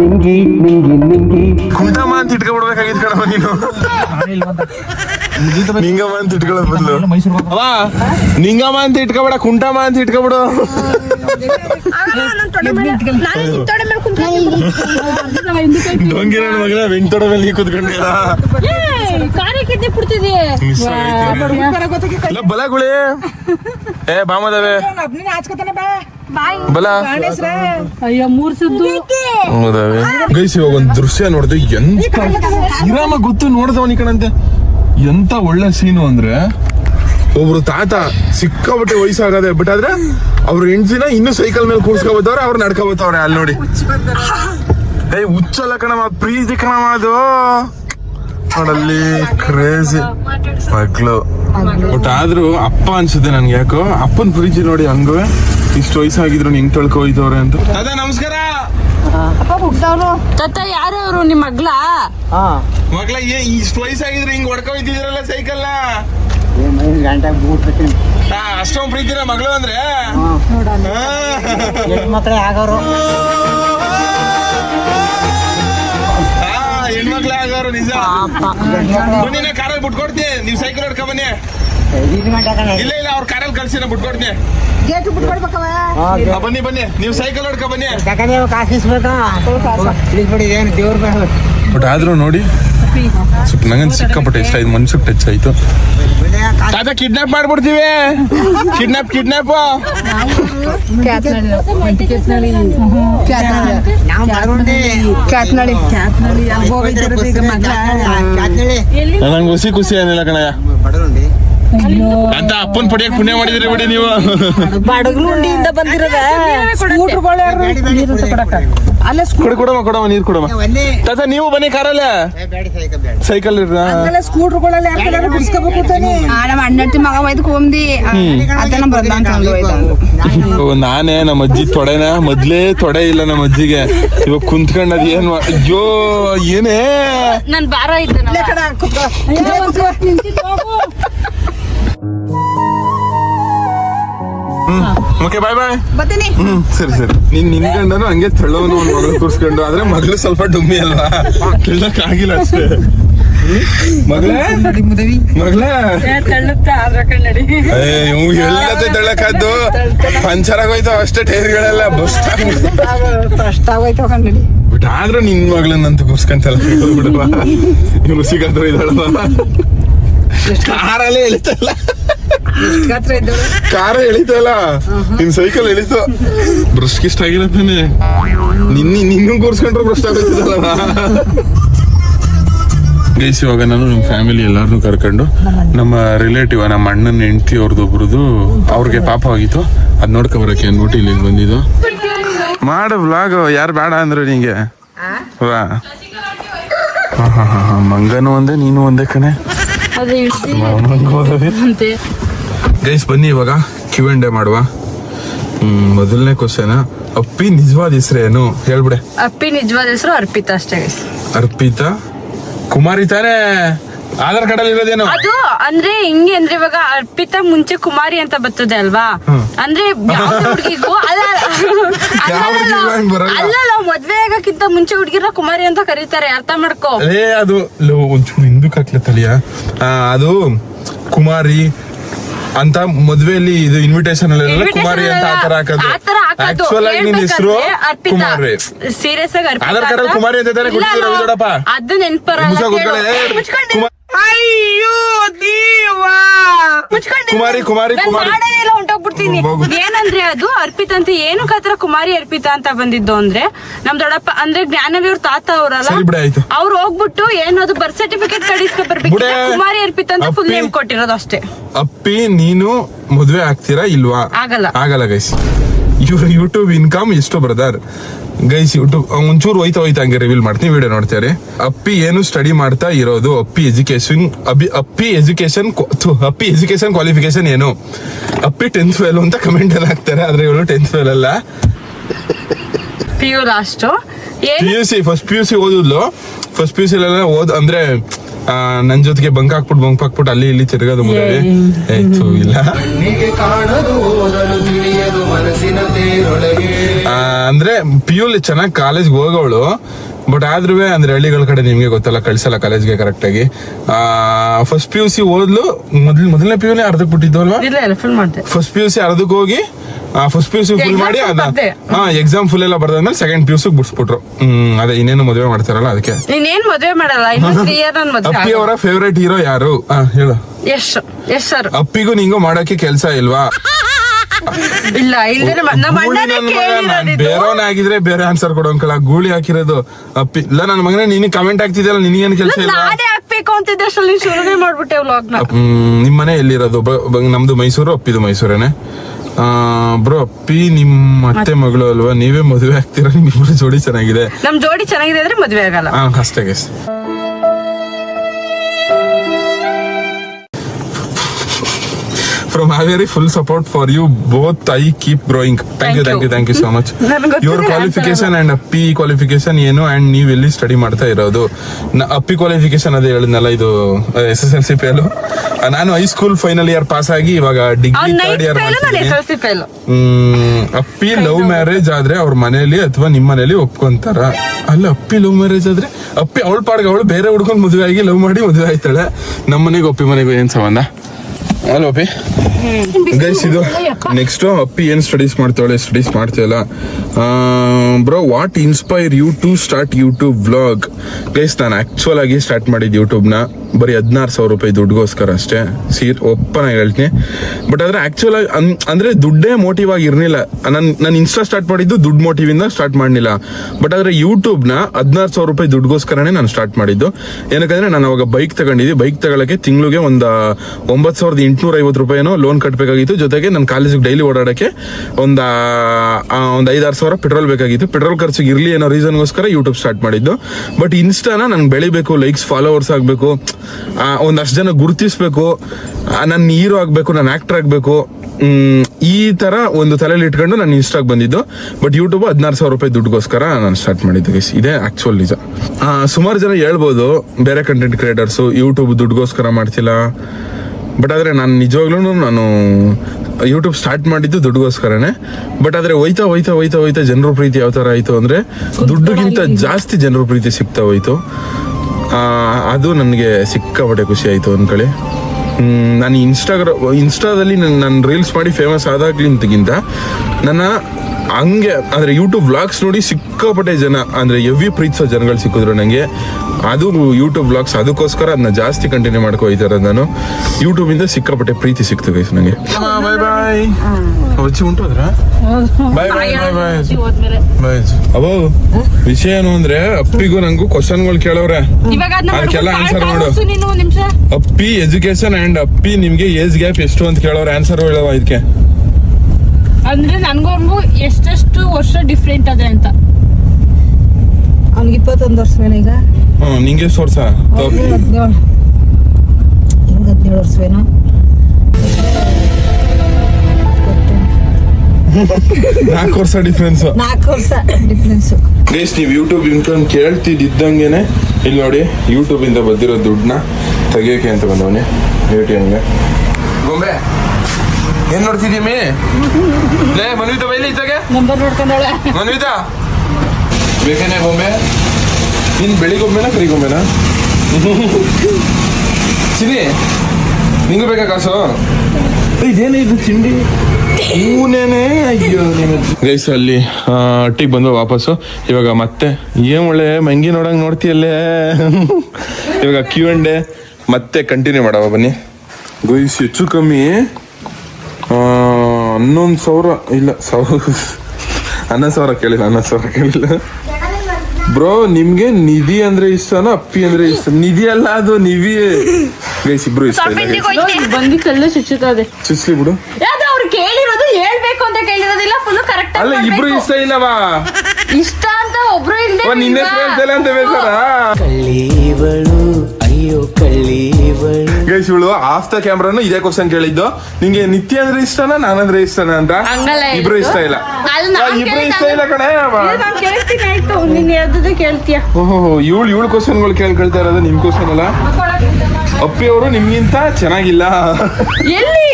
Speaker 1: ನಿಂಗಿ ನಿಂಗಿ ಕುಂಟಮ್ಮ ಅಂತ ಇಟ್ಕೊಬಿಡ್ಬೇಕಾಗಿತ್ತು ಕಣವ ನೀನು. ನಿಂಗಮ್ಮ ಅಂತ ಇಟ್ಕೊಳ್ಳೋದ್ ಬದಲು. ಅವ ನಿಂಗಮ್ಮ ಅಂತ ಇಟ್ಕೊಬೇಡ ಕುಂಟಮ್ಮ ಅಂತ ಇಟ್ಕೊಬಿಡು. ಡೊಂಗಿ ನನ್ನ ಮಗನ ವೆಂಕಟೋಡ ಮೇಲೆ ಬಲಗುಳಿ ಏ ಬಾಮದವೆ ಬಲ. ಗೈಸ್ ಇವಾಗ ಒಂದು ದೃಶ್ಯ ನೋಡಿದ್ರೆ ಎಂತ ಇರಾಮ ಗೊತ್ತು ನೋಡ್ದವನಿ ಕಣಂತೆ ಎಂತ ಒಳ್ಳೆ ಸೀನು ಅಂದ್ರೆ ಒಬ್ರು ತಾತ ಸಿಕ್ಕಾಬಟ್ಟೆ ವಯಸ್ಸಾಗದೆ ಬಟ್ ಆದ್ರೆ ಅವ್ರ ಹೆಂಡ್ಸಿನ ಇನ್ನು ಸೈಕಲ್ ಮೇಲೆ ಕೂರ್ಸ್ಕೊಬತ್ತವ್ರೆ ಅವ್ರು ನಡ್ಕೊಬತ್ತವ್ರೆ ಅಲ್ಲಿ ನೋಡಿ. ಏ ಹುಚ್ಚಲ್ಲ ಕಣಮ್ಮ ಪ್ರೀತಿ ಕಣಮ್ಮ ಅದು. ನೋಡಲ್ಲಿ ಕ್ರೇಜಿ ಮಗ್ಳು. ಬಟ್ ಆದ್ರೂ ಅಪ್ಪ ಅನ್ಸುತ್ತೆ ನನ್ಗೆ ಯಾಕೋ? ಅಪ್ಪನ್ ಪ್ರೀತಿ ನೋಡಿ ಹಂಗ. ಇಷ್ಟು ವಯಸ್ಸಾಗಿದ್ರು ಹಿಂಗ್ ತೊಳ್ಕೊ ಹೋಯ್ತವ್ರೆ ಅಂತ. ಅದ ನಮಸ್ಕಾರ.
Speaker 2: ತತ್ತ ಯಾರು ಅವರು? ನಿಮ್ಮ ಮಗ್ಳ?
Speaker 1: ಮಗ್ಳ ಏ ಇಷ್ಟು ವಯಸ್ಸಾಗಿದ್ರೆ ಹಿಂಗ್ ಹೊಡ್ಕೊಯ್ತಿದ್ರಲ್ಲ ಸೈಕಲ್
Speaker 4: ಗಂಟೆ ಆ
Speaker 1: ಅಷ್ಟೊಂದು ಪ್ರೀತಿನ ಮಗಳು ಅಂದ್ರೆ?
Speaker 4: ಮಕ್ಕಳೇ ಆಗೋರು
Speaker 1: ಹೆಣ್ಮಕ್ಳೇ ಆಗೋರು ನಿಜ. ಬನ್ನಿ ನಾ ಕಾರಲ್ಲಿ ಬಿಟ್ಕೊಡ್ತೀನಿ. ನೀವು ಸೈಕಲ್ ಹೊಡ್ಕೊ ಬನ್ನಿ.
Speaker 4: ಐದು ಗಂಟೆ ಕಣ
Speaker 1: ಇಲ್ಲ ಇಲ್ಲ ಅವ್ರ ಕಾರಲ್ಲಿ ಕಳ್ಸಿ ನಾ ಬಿಟ್ಕೊಡ್ತೀನಿ.
Speaker 6: ಗೇಟ್ ಬಿಟ್ಕೊಡ್ಬೇಕವ?
Speaker 1: ಆ, ಬನ್ನಿ ಬನ್ನಿ. ನೀವು ಸೈಕಲ್ ಹೊಡ್ಕೊ ಬನ್ನಿ.
Speaker 4: ಯಾಕಂದ್ರೆ ಕಾಸು ಇಸ್ಬೇಕಾ. ಇಳಿಸ್ಬಿಡಿ ಏನು ದೇವ್ರ ಬೇಡ.
Speaker 1: ಬಟ್ ಆದ್ರೂ ನೋಡಿ ಸ್ವಲ್ಪ ನಂಗನ್ ಸಿಕ್ಕಾಪಟ್ಟೆ ಇಷ್ಟ ಆಯ್ತು ಮನ್ಸಿಗೆ ಟಚ್ ಆಯ್ತು. ತಾತ ಕಿಡ್ನಾಪ್ ಮಾಡ್ಬಿಡ್ತೀವಿ. ಕಿಡ್ನಾಪ್ ಕಿಡ್ನಾಪ್
Speaker 4: ನಾವು ಮಾಡ್ಕೊಂಡೆ
Speaker 6: ಕ್ಯಾತ್ನಳ್ಳಿ. ಕ್ಯಾತ್ನಳ್ಳಿ. ಅಲ್ಲಿ ಹೋಗಿದ್ದಿರೋದು ಈಗ ಮಗ್ಳ.
Speaker 1: ನಂಗೆ ಖುಷಿ ಖುಷಿ ಏನಿಲ್ಲ ಕಣಯ್ಯ. ಅಂತ ಅಪ್ಪನ್ ಪಡಿಯಕ್ ಪುಣ್ಯ ಮಾಡಿದ್ರಿ ಬಿಡಿ ನೀವು.
Speaker 6: ಬಡಗ್ಲುಂಡಿಯಿಂದ ಬಂದಿರೋದ? ಅಲ್ಲೇ
Speaker 1: ಸ್ಕೂಟರ್ ಕೊಡಮ್ಮ ಕೊಡಮ್ಮ ನೀರ್ ಕೊಡಮ್ಮ. ತಾತ ನೀವು ಬನ್ನಿ ಕಾರಲ್ಲ?
Speaker 4: ಸೈಕಲ್
Speaker 6: ಇರ್ದ? ಸ್ಕೂಟ್ರ್ಗಳಲ್ಲಿ ಯಾರು ಬಿಡಿಸ್ಕೋಬೇಕು ತಾನೆ?
Speaker 2: ನಮ್ಮ ಅಣ್ಣಟ್ಟಿ ಮಗ ಒಯ್ದು ಕೋಮ್ದಿ ಅದನ್ನ
Speaker 1: ನಾನೇ ನಮ್ಮ ಅಜ್ಜಿ ತೊಡೆನ? ಮೊದ್ಲೇ ತೊಡೆ ಇಲ್ಲ ನಮ್ಮ ಅಜ್ಜಿಗೆ. ಇವಾಗ ಕುಂತ್ಕೊಂಡದ್ ಏನ್ ಅಯ್ಯೋ ಏನೇ?
Speaker 2: ನನ್ ಬಾರ ಇದ್ದ
Speaker 1: ಓಕೆ ಬಾಯ್ ಬಾಯ್
Speaker 6: ಬರ್ತೀನಿ.
Speaker 1: ಹ್ಮ್ ಸರಿ ಸರಿ. ನೀನ್ ನಿನ್ ಗಂಡನು ಹಂಗೆ ತೆಳ್ಳವನು ಒಂದ್ ಮಗಳು ಕೂರ್ಸ್ಕೊಂಡು ಆದ್ರೆ ಮಗಳು ಸ್ವಲ್ಪ ಡುಮ್ಮಿ ಅಲ್ವಾ? ಕೇಳಕ್ ಆಗಿಲ್ಲ ಅಷ್ಟೇ. ಮಗಳೇ? ಮಗಳೇ? ಪಂಚರ್ ಆಗೋಯ್ತು ಅಷ್ಟೇ ಟೈರ್ಗಳೆಲ್ಲ ಬಸ್ ಬಟ್ ಆದ್ರೂ ನಿನ್ ಮಗಳನ್ನಂತ ಕೂರ್ಸ್ಕೊಂತಲ್ಲ ಬಿಡುವ ಇವ್ರು ಸಿಗತ್ರ ಇದ್ದಾಳವ ಕಾರಲ್ಲೇ ಕಾರ ಎಳಿತಲ್ಲ ನಿನ್ ಸೈಕಲ್ ಎಳಿತ. ಬ್ರಷ್ ಇಷ್ಟ ಆಗಿಲ್ಲ ತಾನೆ ನಿನ್ನ ನಿನ್ನ ಕೂರ್ಸ್ಕೊಂಡ್ರೆ ಬ್ರಷ್ ಆಗುತ್ತಲ್ಲ ಗೈಸ್ ಇವಾಗ ನಾನು ನಮ್ಮ ಫ್ಯಾಮಿಲಿ ಎಲ್ಲರನ್ನೂ ಕರ್ಕೊಂಡು ನಮ್ಮ ರಿಲೇಟಿವ್ ನಮ್ಮ ಅಣ್ಣನ ಹೆಂಡತಿ ಅವ್ರದ್ದು ಒಬ್ರದ್ದು ಅವ್ರಿಗೆ ಪಾಪ ಆಗಿತ್ತು. ಅದ್ ನೋಡ್ಕೊ ಬರಕ್ಕೆ ಅಂದ್ಬಿಟ್ಟು ಇಲ್ಲಿ ಬಂದಿದ್ದು? ಮಾಡು ವ್ಲಾಗ್ ಯಾರು ಬೇಡ ಅಂದ್ರೆ ನಿಂಗೆ. ವಾ. ಹಾ ಹಾ ಹಾ ಹಾ ಮಂಗನು ಒಂದೇ ನೀನು ಒಂದೇ ಕಣೆ. ಗೈಸ್ ಬನ್ನಿ ಇವಾಗ ಕ್ಯೂ ಅಂಡ್ ಡೇ ಮಾಡುವ. ಮೊದಲನೇ ಕ್ವಶನ್ ಅಪ್ಪಿ ನಿಜವಾದ ಹೆಸರೇನು ಹೇಳ್ಬಿಡೆ.
Speaker 2: ಅಪ್ಪಿ ನಿಜವಾದ ಹೆಸರು ಅರ್ಪಿತಾ ಅಷ್ಟೇ ಗೈಸ್
Speaker 1: ಅರ್ಪಿತಾ? ಕುಮಾರಿ ತಾನೇ? ಆಧಾರ್ ಕಾರ್ಡ್ ಅಲ್ಲಿ ಇರೋದೇನು?
Speaker 2: ಅದು ಅಂದ್ರೆ ಹಿಂಗೆ ಅಂದ್ರೆ ಇವಾಗ ಅರ್ಪಿತಾ ಮುಂಚೆ ಕುಮಾರಿ ಅಂತ ಬರ್ತದೆ ಅಲ್ವಾ? ಅಂದ್ರೆ ಅಲ್ಲ ಅಲ್ಲ,
Speaker 1: ಹುಡ್ಗಿಗೂ
Speaker 2: ಮದ್ವೆ ಆಗಕ್ಕಿಂತ ಮುಂಚೆ ಹುಡುಗಿರ ಕುಮಾರಿ ಅಂತ ಕರೀತಾರೆ ಅರ್ಥ ಮಾಡ್ಕೋ.
Speaker 1: ಏ ಅದು ಒಂಚೂರು ಹಿಂದಕ್ಕೆ ಹಾಕ್ಲ ತಲಿಯ ಆ, ಅದು ಕುಮಾರಿ ಅಂತ ಮದ್ವೆಯಲ್ಲಿ ಇದು ಇನ್ವಿಟೇಷನ್ ಅಲ್ಲಿ ಕುಮಾರಿ ಅಂತ ಆತರ ಹಾಕೋದು. ಆಕ್ಚುಲ್ ಆಗಿ ನಿನ್ ಹೆಸರು ಕುಮಾರಿ
Speaker 2: ಸೀರಿಯಸ್ ಆಗಿ
Speaker 1: ಆಧಾರ್ ಕಾರ್ಡ್
Speaker 2: ಅಂತ-
Speaker 1: ಕುಮಾರಿ ಅಂತ
Speaker 2: ಅಲ್ಲ,
Speaker 1: ರವಿದೊಡಪ್ಪ?
Speaker 2: ಅದು
Speaker 1: ನೆನ್ಪರ.
Speaker 2: ಮುಚ್ಕೊಂಡು
Speaker 1: ಕುಮಾರ್-. ಕುಮಾರಿ, ಕುಮಾರಿ,
Speaker 2: ಹೊಂಟೋಗ್ಬಿಡ್ತೀನಿ
Speaker 1: ಹೋಗು.
Speaker 2: ಏನಂದ್ರೆ ಅದು ಅರ್ಪಿತ ಅಂತ ಏನು ಕಾತರ ಕುಮಾರಿ ಅರ್ಪಿತ ಅಂತ ಬಂದಿದ್ದು ಅಂದ್ರೆ ನಮ್ ದೊಡ್ಡಪ್ಪ ಅಂದ್ರೆ ಜ್ಞಾನವಿ ಅವ್ರ ತಾತ ಅವರಲ್ಲ ಅವ್ರು ಹೋಗ್ಬಿಟ್ಟು ಏನು ಅದು ಬರ್ತ್ ಸರ್ಟಿಫಿಕೇಟ್ ಕಡಿಸ್ಕೊ ಬರ್ಬೇಕು. ಕುಮಾರಿ ಅರ್ಪಿತ ಅಂತ ಫುಲ್. ನೇಮ್ ಕೊಟ್ಟಿರೋದು ಅಷ್ಟೇ.
Speaker 1: ಅಪ್ಪಿ ನೀನು ಮದುವೆ ಆಗ್ತೀರಾ ಇಲ್ವಾ?
Speaker 2: ಆಗಲ್ಲ.
Speaker 1: ಆಗಲ್ಲ ಗೈಸ್ ಇವ್ರ ಯೂಟ್ಯೂಬ್ ಇನ್ಕಮ್ ಇಷ್ಟು ಬ್ರದರ್ ಗೈಸ್ ಯೂಟ್ಯೂಬ್ ಒಂಚೂರು ಹೋಯ್ತಾ ಹೋಯ್ತಾ ಹಂಗೆ ರಿವೀಲ್ ಮಾಡ್ತೀನಿ ವಿಡಿಯೋ ನೋಡ್ತಾರೆ ಅಪ್ಪಿ ಏನು ಸ್ಟಡಿ ಮಾಡ್ತಾ ಇರೋದು? ಅಪ್ಪಿ ಎಜುಕೇಶನ್ ಅಬಿ ಅಪ್ಪಿ ಎಜುಕೇಶನ್ ಅಪ್ಪಿ ಎಜುಕೇಶನ್ ಕ್ವಾಲಿಫಿಕೇಶನ್ ಏನು? ಅಪ್ಪಿ ಟೆಂತ್ ಫೇಲ್ ಅಂತ ಕಮೆಂಟ್ ಅಲ್ಲಿ ಹಾಕ್ತಾರೆ ಆದ್ರೆ ಇವಳು ಟೆಂತ್ ಫೇಲ್ ಅಲ್ಲ.
Speaker 2: P U
Speaker 1: last
Speaker 2: P
Speaker 1: U C first P U C ಓದಿದ್ಲು. First P U C ಓದ್ ಅಂದ್ರೆ ನನ್ ಜೊತೆಗೆ ಬಂಕ್ ಹಾಕ್ಬಿಟ್ಟು ಬಂಕ್ ಹಾಕ್ಬಿಟ್ಟು ಅಲ್ಲಿ ಇಲ್ಲಿ ತಿರ್ಗೋದು ಮುಂದೆ ಆಯ್ತು ಇಲ್ಲ. ಅಂದ್ರೆ ಪಿ ಯು ಚೆನ್ನಾಗಿ ಕಾಲೇಜ್ಗೆ ಹೋಗೋಳು ಬಟ್ ಆದ್ರೂ ಅಂದ್ರೆ ಹಳ್ಳಿಗಳ ಕಡೆ ನಿಮ್ಗೆ ಗೊತ್ತಲ್ಲ ಕಳ್ಸಲ್ಲ ಕಾಲೇಜ್ಗೆ ಕರೆಕ್ಟ್ ಆಗಿ. ಫಸ್ಟ್ ಪಿ ಯು ಸಿ ಓದ್ಲು ಮೊದ್ಲು ಮೊದಲನೇ ಪಿ ಯುನೇ ಅರ್ಧ ಬಿಟ್ಟಿದ್ದು ಅಲ್ವಾ? ಫಸ್ಟ್ ಪಿ ಯು ಸಿ ಅರ್ಧಕ್ಕೆ ಹೋಗಿ first P U C
Speaker 2: full
Speaker 1: ಮಾಡಿ ಅದ ಹಾ ಎಕ್ಸಾಮ್ ಫುಲ್ ಎಲ್ಲ ಬರ್ದಾದ್ಮೇಲೆ ಸೆಕೆಂಡ್ ಪಿ ಯು ಸಿ ಬಿಡ್ಸ್ಬಿಟ್ರು. ಹ್ಮ್ ಅದೇ ಇನ್ನೇನು ಮದುವೆ ಮಾಡ್ತಾರಲ್ಲ ಅದಕ್ಕೆ. ಅಪ್ಪಿ ಅವರ ಫೇವ್ರೇಟ್ ಹೀರೋ ಯಾರು? ಹೇಳು.
Speaker 2: ಎಸ್ ಎಸ್ ಸರ್
Speaker 1: ಅಪ್ಪಿಗೂ ನಿಂಗೂ ಮಾಡೋಕೆ ಕೆಲಸ ಇಲ್ವಾ?
Speaker 2: ಇಲ್ಲ ಇಲ್ಲ ನಮ್ಮ
Speaker 1: ಗೂಳಿ ಆಗಿದ್ರೆ ಬೇರೆ ಆನ್ಸರ್ ಕೊಡೋಂಕಲ್ಲ ಗೂಳಿ ಹಾಕಿರೋದು ಅಪ್ಪಿ. ಇಲ್ಲ ನನ್ನ ಮಗನೇ ನೀನು ಕಮೆಂಟ್ ಹಾಕ್ತಿದ್ಯಲ್ಲ ಏನು ಕೆಲಸ ಇಲ್ಲ?
Speaker 2: ನಾನೇ ಹಾಕ್ಬೇಕು ಅಂತಿದ್ದೆ ಅಷ್ಟ್ರಲ್ಲಿ ನೀನ್ ಶುರುನೇ ಮಾಡ್ಬಿಟ್ಟೆ ವ್ಲಾಗ್ನ
Speaker 1: ಹ್ಮ್, ನಿಮ್ಮನೆ ಎಲ್ಲಿರೋದು? ಬ- ಬ- ನಮ್ದು ಮೈಸೂರು ಅಪ್ಪಿದು ಮೈಸೂರೇನೆ. ಬ್ರೋ ಅಪ್ಪಿ ನಿಮ್ಮ ಅತ್ತೆ ಮಗಳು ಅಲ್ವಾ? ನೀವೇ ಮದುವೆ ಆಗ್ತೀರಾ? ನಿಮ್ಮಿಬ್ರು ಜೋಡಿ ಚೆನ್ನಾಗಿದೆ.
Speaker 2: ನಮ್ ಜೋಡಿ ಚೆನ್ನಾಗಿದೆ ಅಂದ್ರೆ ಮದ್ವೆ ಆಗಲ್ಲ.
Speaker 1: ಹಾ ಅಷ್ಟೇ guess from Haveri full support for you both I keep growing thank you thank you thank you
Speaker 2: so much
Speaker 1: your qualification and Appi qualification ಏನು ಅಂಡ್ ನೀವು ಎಲ್ಲಿ ಸ್ಟಡಿ ಮಾಡ್ತಾ ಇರೋದು. ಅಪ್ಪಿ ಕ್ವಾಲಿಫಿಕೇಶನ್ ಅದೇ ಹೇಳಿದ್ನಲ್ಲ ಇದು S S L C P ನಾನು high school final year pass ಆಗಿ ಇವಾಗ
Speaker 2: degree third
Speaker 1: year Appi love marriage ಆದ್ರೆ ಅವ್ರ ಮನೇಲಿ ಅಥವಾ ನಿಮ್ಮ ಮನೇಲಿ ಒಪ್ಕೊಂತಾರ? ಅಲ್ಲ ಅಪ್ಪಿ ಲವ್ ಮ್ಯಾರೇಜ್ ಆದ್ರೆ ಅಪ್ಪಿ ಅವಳ ಪಾಡ್ಗೆ ಅವಳು ಬೇರೆ ಹುಡ್ಕೊಂಡು ಮದುವೆ ಆಗಿ ಲವ್ ಮಾಡಿ ಮದುವೆ ಆಯ್ತಾಳೆ. ನಮ್ಮ ಮನೆಗೆ ಅಪ್ಪಿ ಮನೆಗೂ ಏನ್ ಸಂಬಂಧ? ಅಲ್ಲ ಅಪ್ಪಿ. ಗೈಸ್ ಇದು ನೆಕ್ಸ್ಟ್ ಅಪ್ಪಿ. ಏನ್ ಸ್ಟಡೀಸ್ ಮಾಡ್ತಾಳೆ ಸ್ಟಡೀಸ್ ಮಾಡ್ತಾಯಿಲ್ಲ bro what inspire you to start YouTube vlog place ನಾನು ಆಕ್ಚುಲ್ ಆಗಿ ಸ್ಟಾರ್ಟ್ ಮಾಡಿದ್ದು ಯೂಟ್ಯೂಬ್ನ ಬರೀ ಹದಿನಾರು ಸಾವಿರ ರೂಪಾಯಿ ದುಡ್ಡುಗೋಸ್ಕರ ಅಷ್ಟೇ. ಸೀರ್ ಒಪ್ಪನ ಹೇಳ್ತೀನಿ. ಬಟ್ ಆದರೆ ಆಕ್ಚುಲ್ ಆಗಿ ಅನ್- ಅಂದ್ರೆ ದುಡ್ಡೇ ಮೋಟಿವ್ ಆಗಿ ಇರಲಿಲ್ಲ. ನಾನು ನಾನು ಇನ್ಸ್ಟಾ ಸ್ಟಾರ್ಟ್ ಮಾಡಿದ್ದು ದುಡ್ಡು ಮೋಟಿವ್ ಇಂದ ಸ್ಟಾರ್ಟ್ ಮಾಡಲಿಲ್ಲ. ಬಟ್ ಆದರೆ ಯೂಟ್ಯೂಬ್ನ ಹದಿನಾರು ಸಾವಿರ ರೂಪಾಯಿ ದುಡ್ಡುಗೋಸ್ಕರನೇ ನಾನು ಸ್ಟಾರ್ಟ್ ಮಾಡಿದ್ದು. ಏನಕ್ಕಂದ್ರೆ ನಾನು ಅವಾಗ ಬೈಕ್ ತಗೊಂಡಿದ್ದೆ. ಬೈಕ್ ತಗೊಳಕ್ಕೆ ತಿಂಗಳಿಗೆ ಒಂದು ಒಂಬತ್ತು ಸಾವಿರದ ಎಂಟುನೂರ ಐವತ್ತು ರೂಪಾಯಿನೋ ಲೋನ್ ಕಟ್ಟಬೇಕಾಗಿತ್ತು ಜೊತೆಗೆ ನನ್ನ ಕಾಲೇಜಿಗೆ ಡೈಲಿ ಓಡಾಡಕ್ಕೆ ಒಂದು ಒಂದು ಐದಾರು ಸಾವಿರ ಪೆಟ್ರೋಲ್ ಬೇಕಾಗಿತ್ತು. ಪೆಟ್ರೋಲ್ ಖರ್ಚಿಗೆ ಇರಲಿ ಅನ್ನೋ ರೀಸನ್ಗೋಸ್ಕರ ಯೂಟ್ಯೂಬ್ ಸ್ಟಾರ್ಟ್ ಮಾಡಿದ್ದು. ಬಟ್ ಇನ್ಸ್ಟಾನ ನಂಗೆ ಬೆಳಿಬೇಕು ಲೈಕ್ಸ್ ಫಾಲೋವರ್ಸ್ ಆಗಬೇಕು. ಒಂದಷ್ಟು ಜನ ಗುರುತಿಸ್ಬೇಕು. ನನ್ನ ಹೀರೋ ಆಗಬೇಕು ನಾನು ಆಕ್ಟರ್ ಆಗಬೇಕು. ಈ ತರ ಒಂದು ತಲೆಯಲ್ಲಿ ಇಟ್ಕೊಂಡು ನಾನು ಇನ್ಸ್ಟಾಗ್ ಬಂದಿದ್ದು. ಬಟ್ ಯೂಟ್ಯೂಬ್ ಹದಿನಾರು ಸಾವಿರ ರೂಪಾಯಿ ದುಡ್ಡುಗೋಸ್ಕರ ನಾನು ಸ್ಟಾರ್ಟ್ ಮಾಡಿದ್ದೆ ಗೈಸ್ ಇದೇ ಆಕ್ಚುಲ್ ನಿಜ. ಸುಮಾರು ಜನ ಹೇಳ್ಬೋದು ಬೇರೆ ಕಂಟೆಂಟ್ ಕ್ರಿಯೇಟರ್ಸು ಯೂಟ್ಯೂಬ್ ದುಡ್ಡುಗೋಸ್ಕರ ಮಾಡ್ತಿಲ್ಲ. ಬಟ್ ಆದರೆ ನಾನು ನಿಜವಾಗ್ಲೂ ನಾನು ಯೂಟ್ಯೂಬ್ ಸ್ಟಾರ್ಟ್ ಮಾಡಿದ್ದು ದುಡ್ಡುಗೋಸ್ಕರನೇ. ಬಟ್ ಆದರೆ ಹೋಯ್ತಾ ಹೋಯ್ತಾ ಹೋಯ್ತಾ ಹೋಯ್ತಾ ಜನರ ಪ್ರೀತಿ ಯಾವ ಥರ ಆಯಿತು ಅಂದರೆ ದುಡ್ಡುಗಿಂತ ಜಾಸ್ತಿ ಜನರ ಪ್ರೀತಿ ಸಿಗ್ತಾ ಹೋಯ್ತು. ಅದು ನನಗೆ ಸಿಕ್ಕಾಪಟ್ಟೆ ಖುಷಿ ಆಯಿತು ಅಂದ್ಕೊಳ್ಳಿ ನಾನು ಇನ್ಸ್ಟಾಗ್ರಾ ಇನ್ಸ್ಟಾದಲ್ಲಿ ನಾನು ರೀಲ್ಸ್ ಮಾಡಿ ಫೇಮಸ್ ಆದಾಗ್ಲಿಂತಗಿಂತ ನನ್ನ ಹಂಗೆ ಅಂದರೆ ಯೂಟ್ಯೂಬ್ ವ್ಲಾಗ್ಸ್ ನೋಡಿ ಸಿಕ್ಕಾಪಟ್ಟೆ ಜನ ಅಂದರೆ ಎವ್ವಿ ಪ್ರೀತಿಸೋ ಜನಗಳು ಸಿಕ್ಕಿದ್ರು ನನಗೆ ಅದು ಯೂಟ್ಯೂಬ್ ವ್ಲಾಗ್ಸ್ ಅದಕ್ಕೋಸ್ಕರ ಅದನ್ನ ಜಾಸ್ತಿ ಕಂಟಿನ್ಯೂ ಮಾಡ್ಕೋಯ್ತಾರೆ ನಾನು. ಯೂಟ್ಯೂಬಿಂದ ಸಿಕ್ಕಾಪಟ್ಟೆ ಪ್ರೀತಿ ಸಿಕ್ತು ಗೈಸ್ ನನಗೆ ಬಾಯ್ ಬಾಯ್ ಹೊಚ್ಚಿ ಉಂಟೋದ್ರ? ಬಾಯ್ ಬಾಯ್ ಬಾಯ್ ಬಾಯ್. ಬಾಯ್ ಅವು ವಿಷಯ ಏನು ಅಂದ್ರೆ ಅಪ್ಪಿಗೂ ನಂಗೂ ಕ್ವಶನ್ಗಳು ಕೇಳವ್ರೆ. ಅದಕ್ಕೆಲ್ಲ ಆನ್ಸರ್ ಮಾಡು. ಅಪ್ಪಿ ಎಜುಕೇಶನ್ ಅಂಡ್ ಅಪ್ಪಿ ನಿಮ್ಗೆ ಏಜ್ ಗ್ಯಾಪ್ ಎಷ್ಟು ಅಂತ ಕೇಳೋರೆ ಆನ್ಸರ್ ಹೇಳವ ಇದಕ್ಕೆ
Speaker 2: ಅಂದ್ರೆ ನನ್ಗೂ ಅವ್ನಿಗೂ ಎಷ್ಟೆಷ್ಟು ವರ್ಷ ಡಿಫ್ರೆಂಟ್ ಅದೇ ಅಂತ.
Speaker 6: ಅವ್ನಿಗೆ ಇಪ್ಪತ್ತೊಂದು ವರ್ಷವೇನ ಈಗ?
Speaker 1: ಹ್ಮ್ ನಿಂಗೆ ಸೋರ್ಸ
Speaker 6: ಹದಿನೇಳು ಹಿಂಗೆ ಹದಿನೇಳು ವರ್ಷವೇನೋ
Speaker 1: ನಾಲ್ಕು ವರ್ಷ ಡಿಫ್ರೆನ್ಸ್
Speaker 6: ನಾಲ್ಕು ವರ್ಷ ಡಿಫ್ರೆನ್ಸ್
Speaker 1: ಗೈಸ್ ನೀವು ಯೂಟ್ಯೂಬ್ ಇನ್ಕಮ್ ಕೇಳ್ತಿದ್ದಂಗೆನೆ ಇಲ್ಲಿ ನೋಡಿ ಯೂಟ್ಯೂಬ್ ಇಂದ ಬಂದಿರೋ ದುಡ್ಡನ್ನ ತೆಗಿಯೋಕೆ ಅಂತ ಬಂದವನಿ ಎ ಟಿ ಎಮ್ಗೆ ಗೊಂಬೆ ಏನ್ ನೋಡ್ತಿದ್ದೀಮಿ ಲೇ ಮನ್ವಿತ ಬೈಲಿ ಇದ್ದಾಗ
Speaker 2: ನಂಬರ್ ನೋಡ್ಕೊಂಡಾಳೆ
Speaker 1: ಮನ್ವಿತ? ಬೇಕೇನೆ ಗೊಂಬೆ. ನೀನ್ ಬೆಳಿಗೊಮ್ಮೆನಾ ಕರಿಗೊಮ್ಮೆನಾ ಸಿರಿ ನಿಂಗೂ ಬೇಕಾ ಕಾಸು? ಇದೇನೇ ಇದು ಅಯ್ಯೋ ಗೈಸ್ ಅಲ್ಲಿ ಅಟ್ಟಿಗೆ ಬಂದು ವಾಪಸ್ಸು. ಇವಾಗ ಮತ್ತೆ ಏನ್ ಒಳ್ಳೆ ಮಂಗಿ ನೋಡಂಗ್ ನೋಡ್ತೀಯಲ್ಲೇ? ಇವಾಗ ಕ್ಯೂ ಅಂಡ್ ಡೇ ಮತ್ತೆ ಕಂಟಿನ್ಯೂ ಮಾಡವ ಬನ್ನಿ. ಗೈಸ್ ಹೆಚ್ಚು ಕಮ್ಮಿ ಆ, ಹನ್ನೊಂದು ಸಾವಿರ ಇಲ್ಲ ಸಾವಿರ ಹನ್ನೊಂದು ಸಾವಿರ ಕೇಳಿಲ್ಲ ಹನ್ನೊಂದು ಸಾವಿರ ಕೇಳಿಲ್ಲ. ಬ್ರೋ ನಿಮ್ಗೆ ನಿಧಿ ಅಂದ್ರೆ ಇಷ್ಟನಾ ಅಪ್ಪಿ ಅಂದ್ರೆ ಇಷ್ಟ? ನಿಧಿ ಅಲ್ಲ ಅದು ನಿವಿ ಗೈಸ್ ಇಬ್ರು ಇಷ್ಟ ಇಲ್ಲ guys.
Speaker 2: ಬಂದಿ ಕಲ್ಲು ಚುಚ್ಚುತ್ತದೆ
Speaker 1: ಚುಚ್ಲಿ ಬಿಡು
Speaker 2: ಯಾವ್ದು ಅವ್ರು ಕೇಳಿರೋದು ಹೇಳ್ಬೇಕು ಅಂತ ಫುಲ್ ಕರೆಕ್ಟ್
Speaker 1: ಅಲ್ಲ ಇಬ್ರು ಇಷ್ಟ ಇಲ್ಲವಾ?
Speaker 2: ಇಷ್ಟ ಅಂತ ಒಬ್ರು ಇಲ್ದೆ
Speaker 1: ಓ, ನಿನ್ನೆ ಹೇಳ್ತಲ್ಲ ಅಂತ ಬೇಸಾರ
Speaker 7: ಕಳ್ಳೀವಳು ಅಯ್ಯೋ ಕಳ್ಳೀವಳು.
Speaker 1: ಗೈಸ್ ಇವಳು ಆಫ್ ದ ಕ್ಯಾಮ್ರಾನು ಇದೇ ಕ್ವಶನ್ ಕೇಳಿದ್ದು. ನಿಂಗೆ ನಿತ್ಯ ಅಂದ್ರೆ ಇಷ್ಟನಾ ನಾನಂದ್ರೆ ಇಷ್ಟನಾ ಅಂತ?
Speaker 2: ಹಂಗಲ್ಲ
Speaker 1: ಇಬ್ರು ಇಷ್ಟ ಇಲ್ಲ. ಇಬ್ರು ಇಷ್ಟ ಇಲ್ಲ ಕಣೆ
Speaker 2: ನಾನ್ ಕೇಳ್ತೀನಿ ಆಯ್ತು. ನೀನ್ ಯಾವ್ದು ಕೇಳ್ತೀಯ?
Speaker 1: ಓಹೋ ಇವಳು ಇವಳು ಕ್ವಶನ್ಗಳು ಕೇಳ್ಕೊಳ್ತಾ ಇರೋದು ನಿಮ್ ಕ್ವಶನ್ ಅಲ್ಲ? ಅಪ್ಪಿ ಅವರು ನಿಮ್ಗಿಂತ ಚೆನ್ನಾಗಿಲ್ಲ.
Speaker 2: ಎಲ್ಲಿ?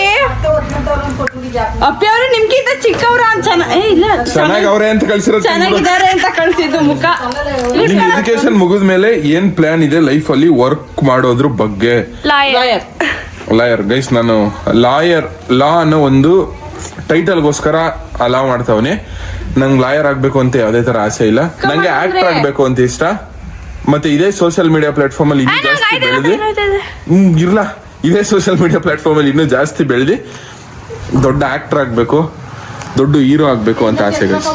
Speaker 2: ಅಪ್ಪಿ ಅವರು ನಿಮ್ಗಿಂತ ಚಿಕ್ಕವ್ರ ಅಂತ ಏ ಇಲ್ಲ
Speaker 1: ಚೆನ್ನಾಗಿ ಅವ್ರೆ ಅಂತ ಕಳ್ಸಿರೋದು
Speaker 2: ಚೆನ್ನಾಗಿದ್ದಾರೆ ಅಂತ ಕಳ್ಸಿದ್ದು ಮುಖ.
Speaker 1: ನಿಮ್ ಎಜುಕೇಶನ್ ಮುಗಿದ ಮೇಲೆ ಏನ್ ಪ್ಲಾನ್ ಇದೆ ಲೈಫ್ ಅಲ್ಲಿ ವರ್ಕ್ ಮಾಡೋದ್ರ ಬಗ್ಗೆ?
Speaker 2: ಲಾಯರ್.
Speaker 1: ಲಾಯರ್. ಗೈಸ್ ನಾನು ಲಾಯರ್ ಲಾ ಅನ್ನೋ ಒಂದು ಟೈಟಲ್ಗೋಸ್ಕರ ಅಲಾ ಲಾ ಮಾಡ್ತಾವನೆ. ನಂಗೆ ಲಾಯರ್ ಆಗ್ಬೇಕು ಅಂತ ಯಾವ್ದೇ ತರ ಆಸೆ ಇಲ್ಲ. ನಂಗೆ ಆಕ್ಟರ್ ಆಗ್ಬೇಕು ಅಂತ ಇಷ್ಟ. ಮತ್ತೆ ಇದೇ ಸೋಷಿಯಲ್ ಮೀಡಿಯಾ ಪ್ಲಾಟ್ಫಾರ್ಮ್ ಅಲ್ಲಿ ಇನ್ನೂ ಜಾಸ್ತಿ ಬೆಳೆದಿ ಇರ್ಲಾ ಇರ್ಲ. ಇದೇ ಸೋಷಿಯಲ್ ಮೀಡಿಯಾ ಪ್ಲಾಟ್ಫಾರ್ಮ್ ಅಲ್ಲಿ ಇನ್ನೂ ಜಾಸ್ತಿ ಬೆಳೆದಿ ದೊಡ್ಡ ಆಕ್ಟರ್ ಆಗಬೇಕು ದೊಡ್ಡ ಹೀರೋ ಆಗಬೇಕು ಅಂತ ಆಸೆ ಗೈಸ್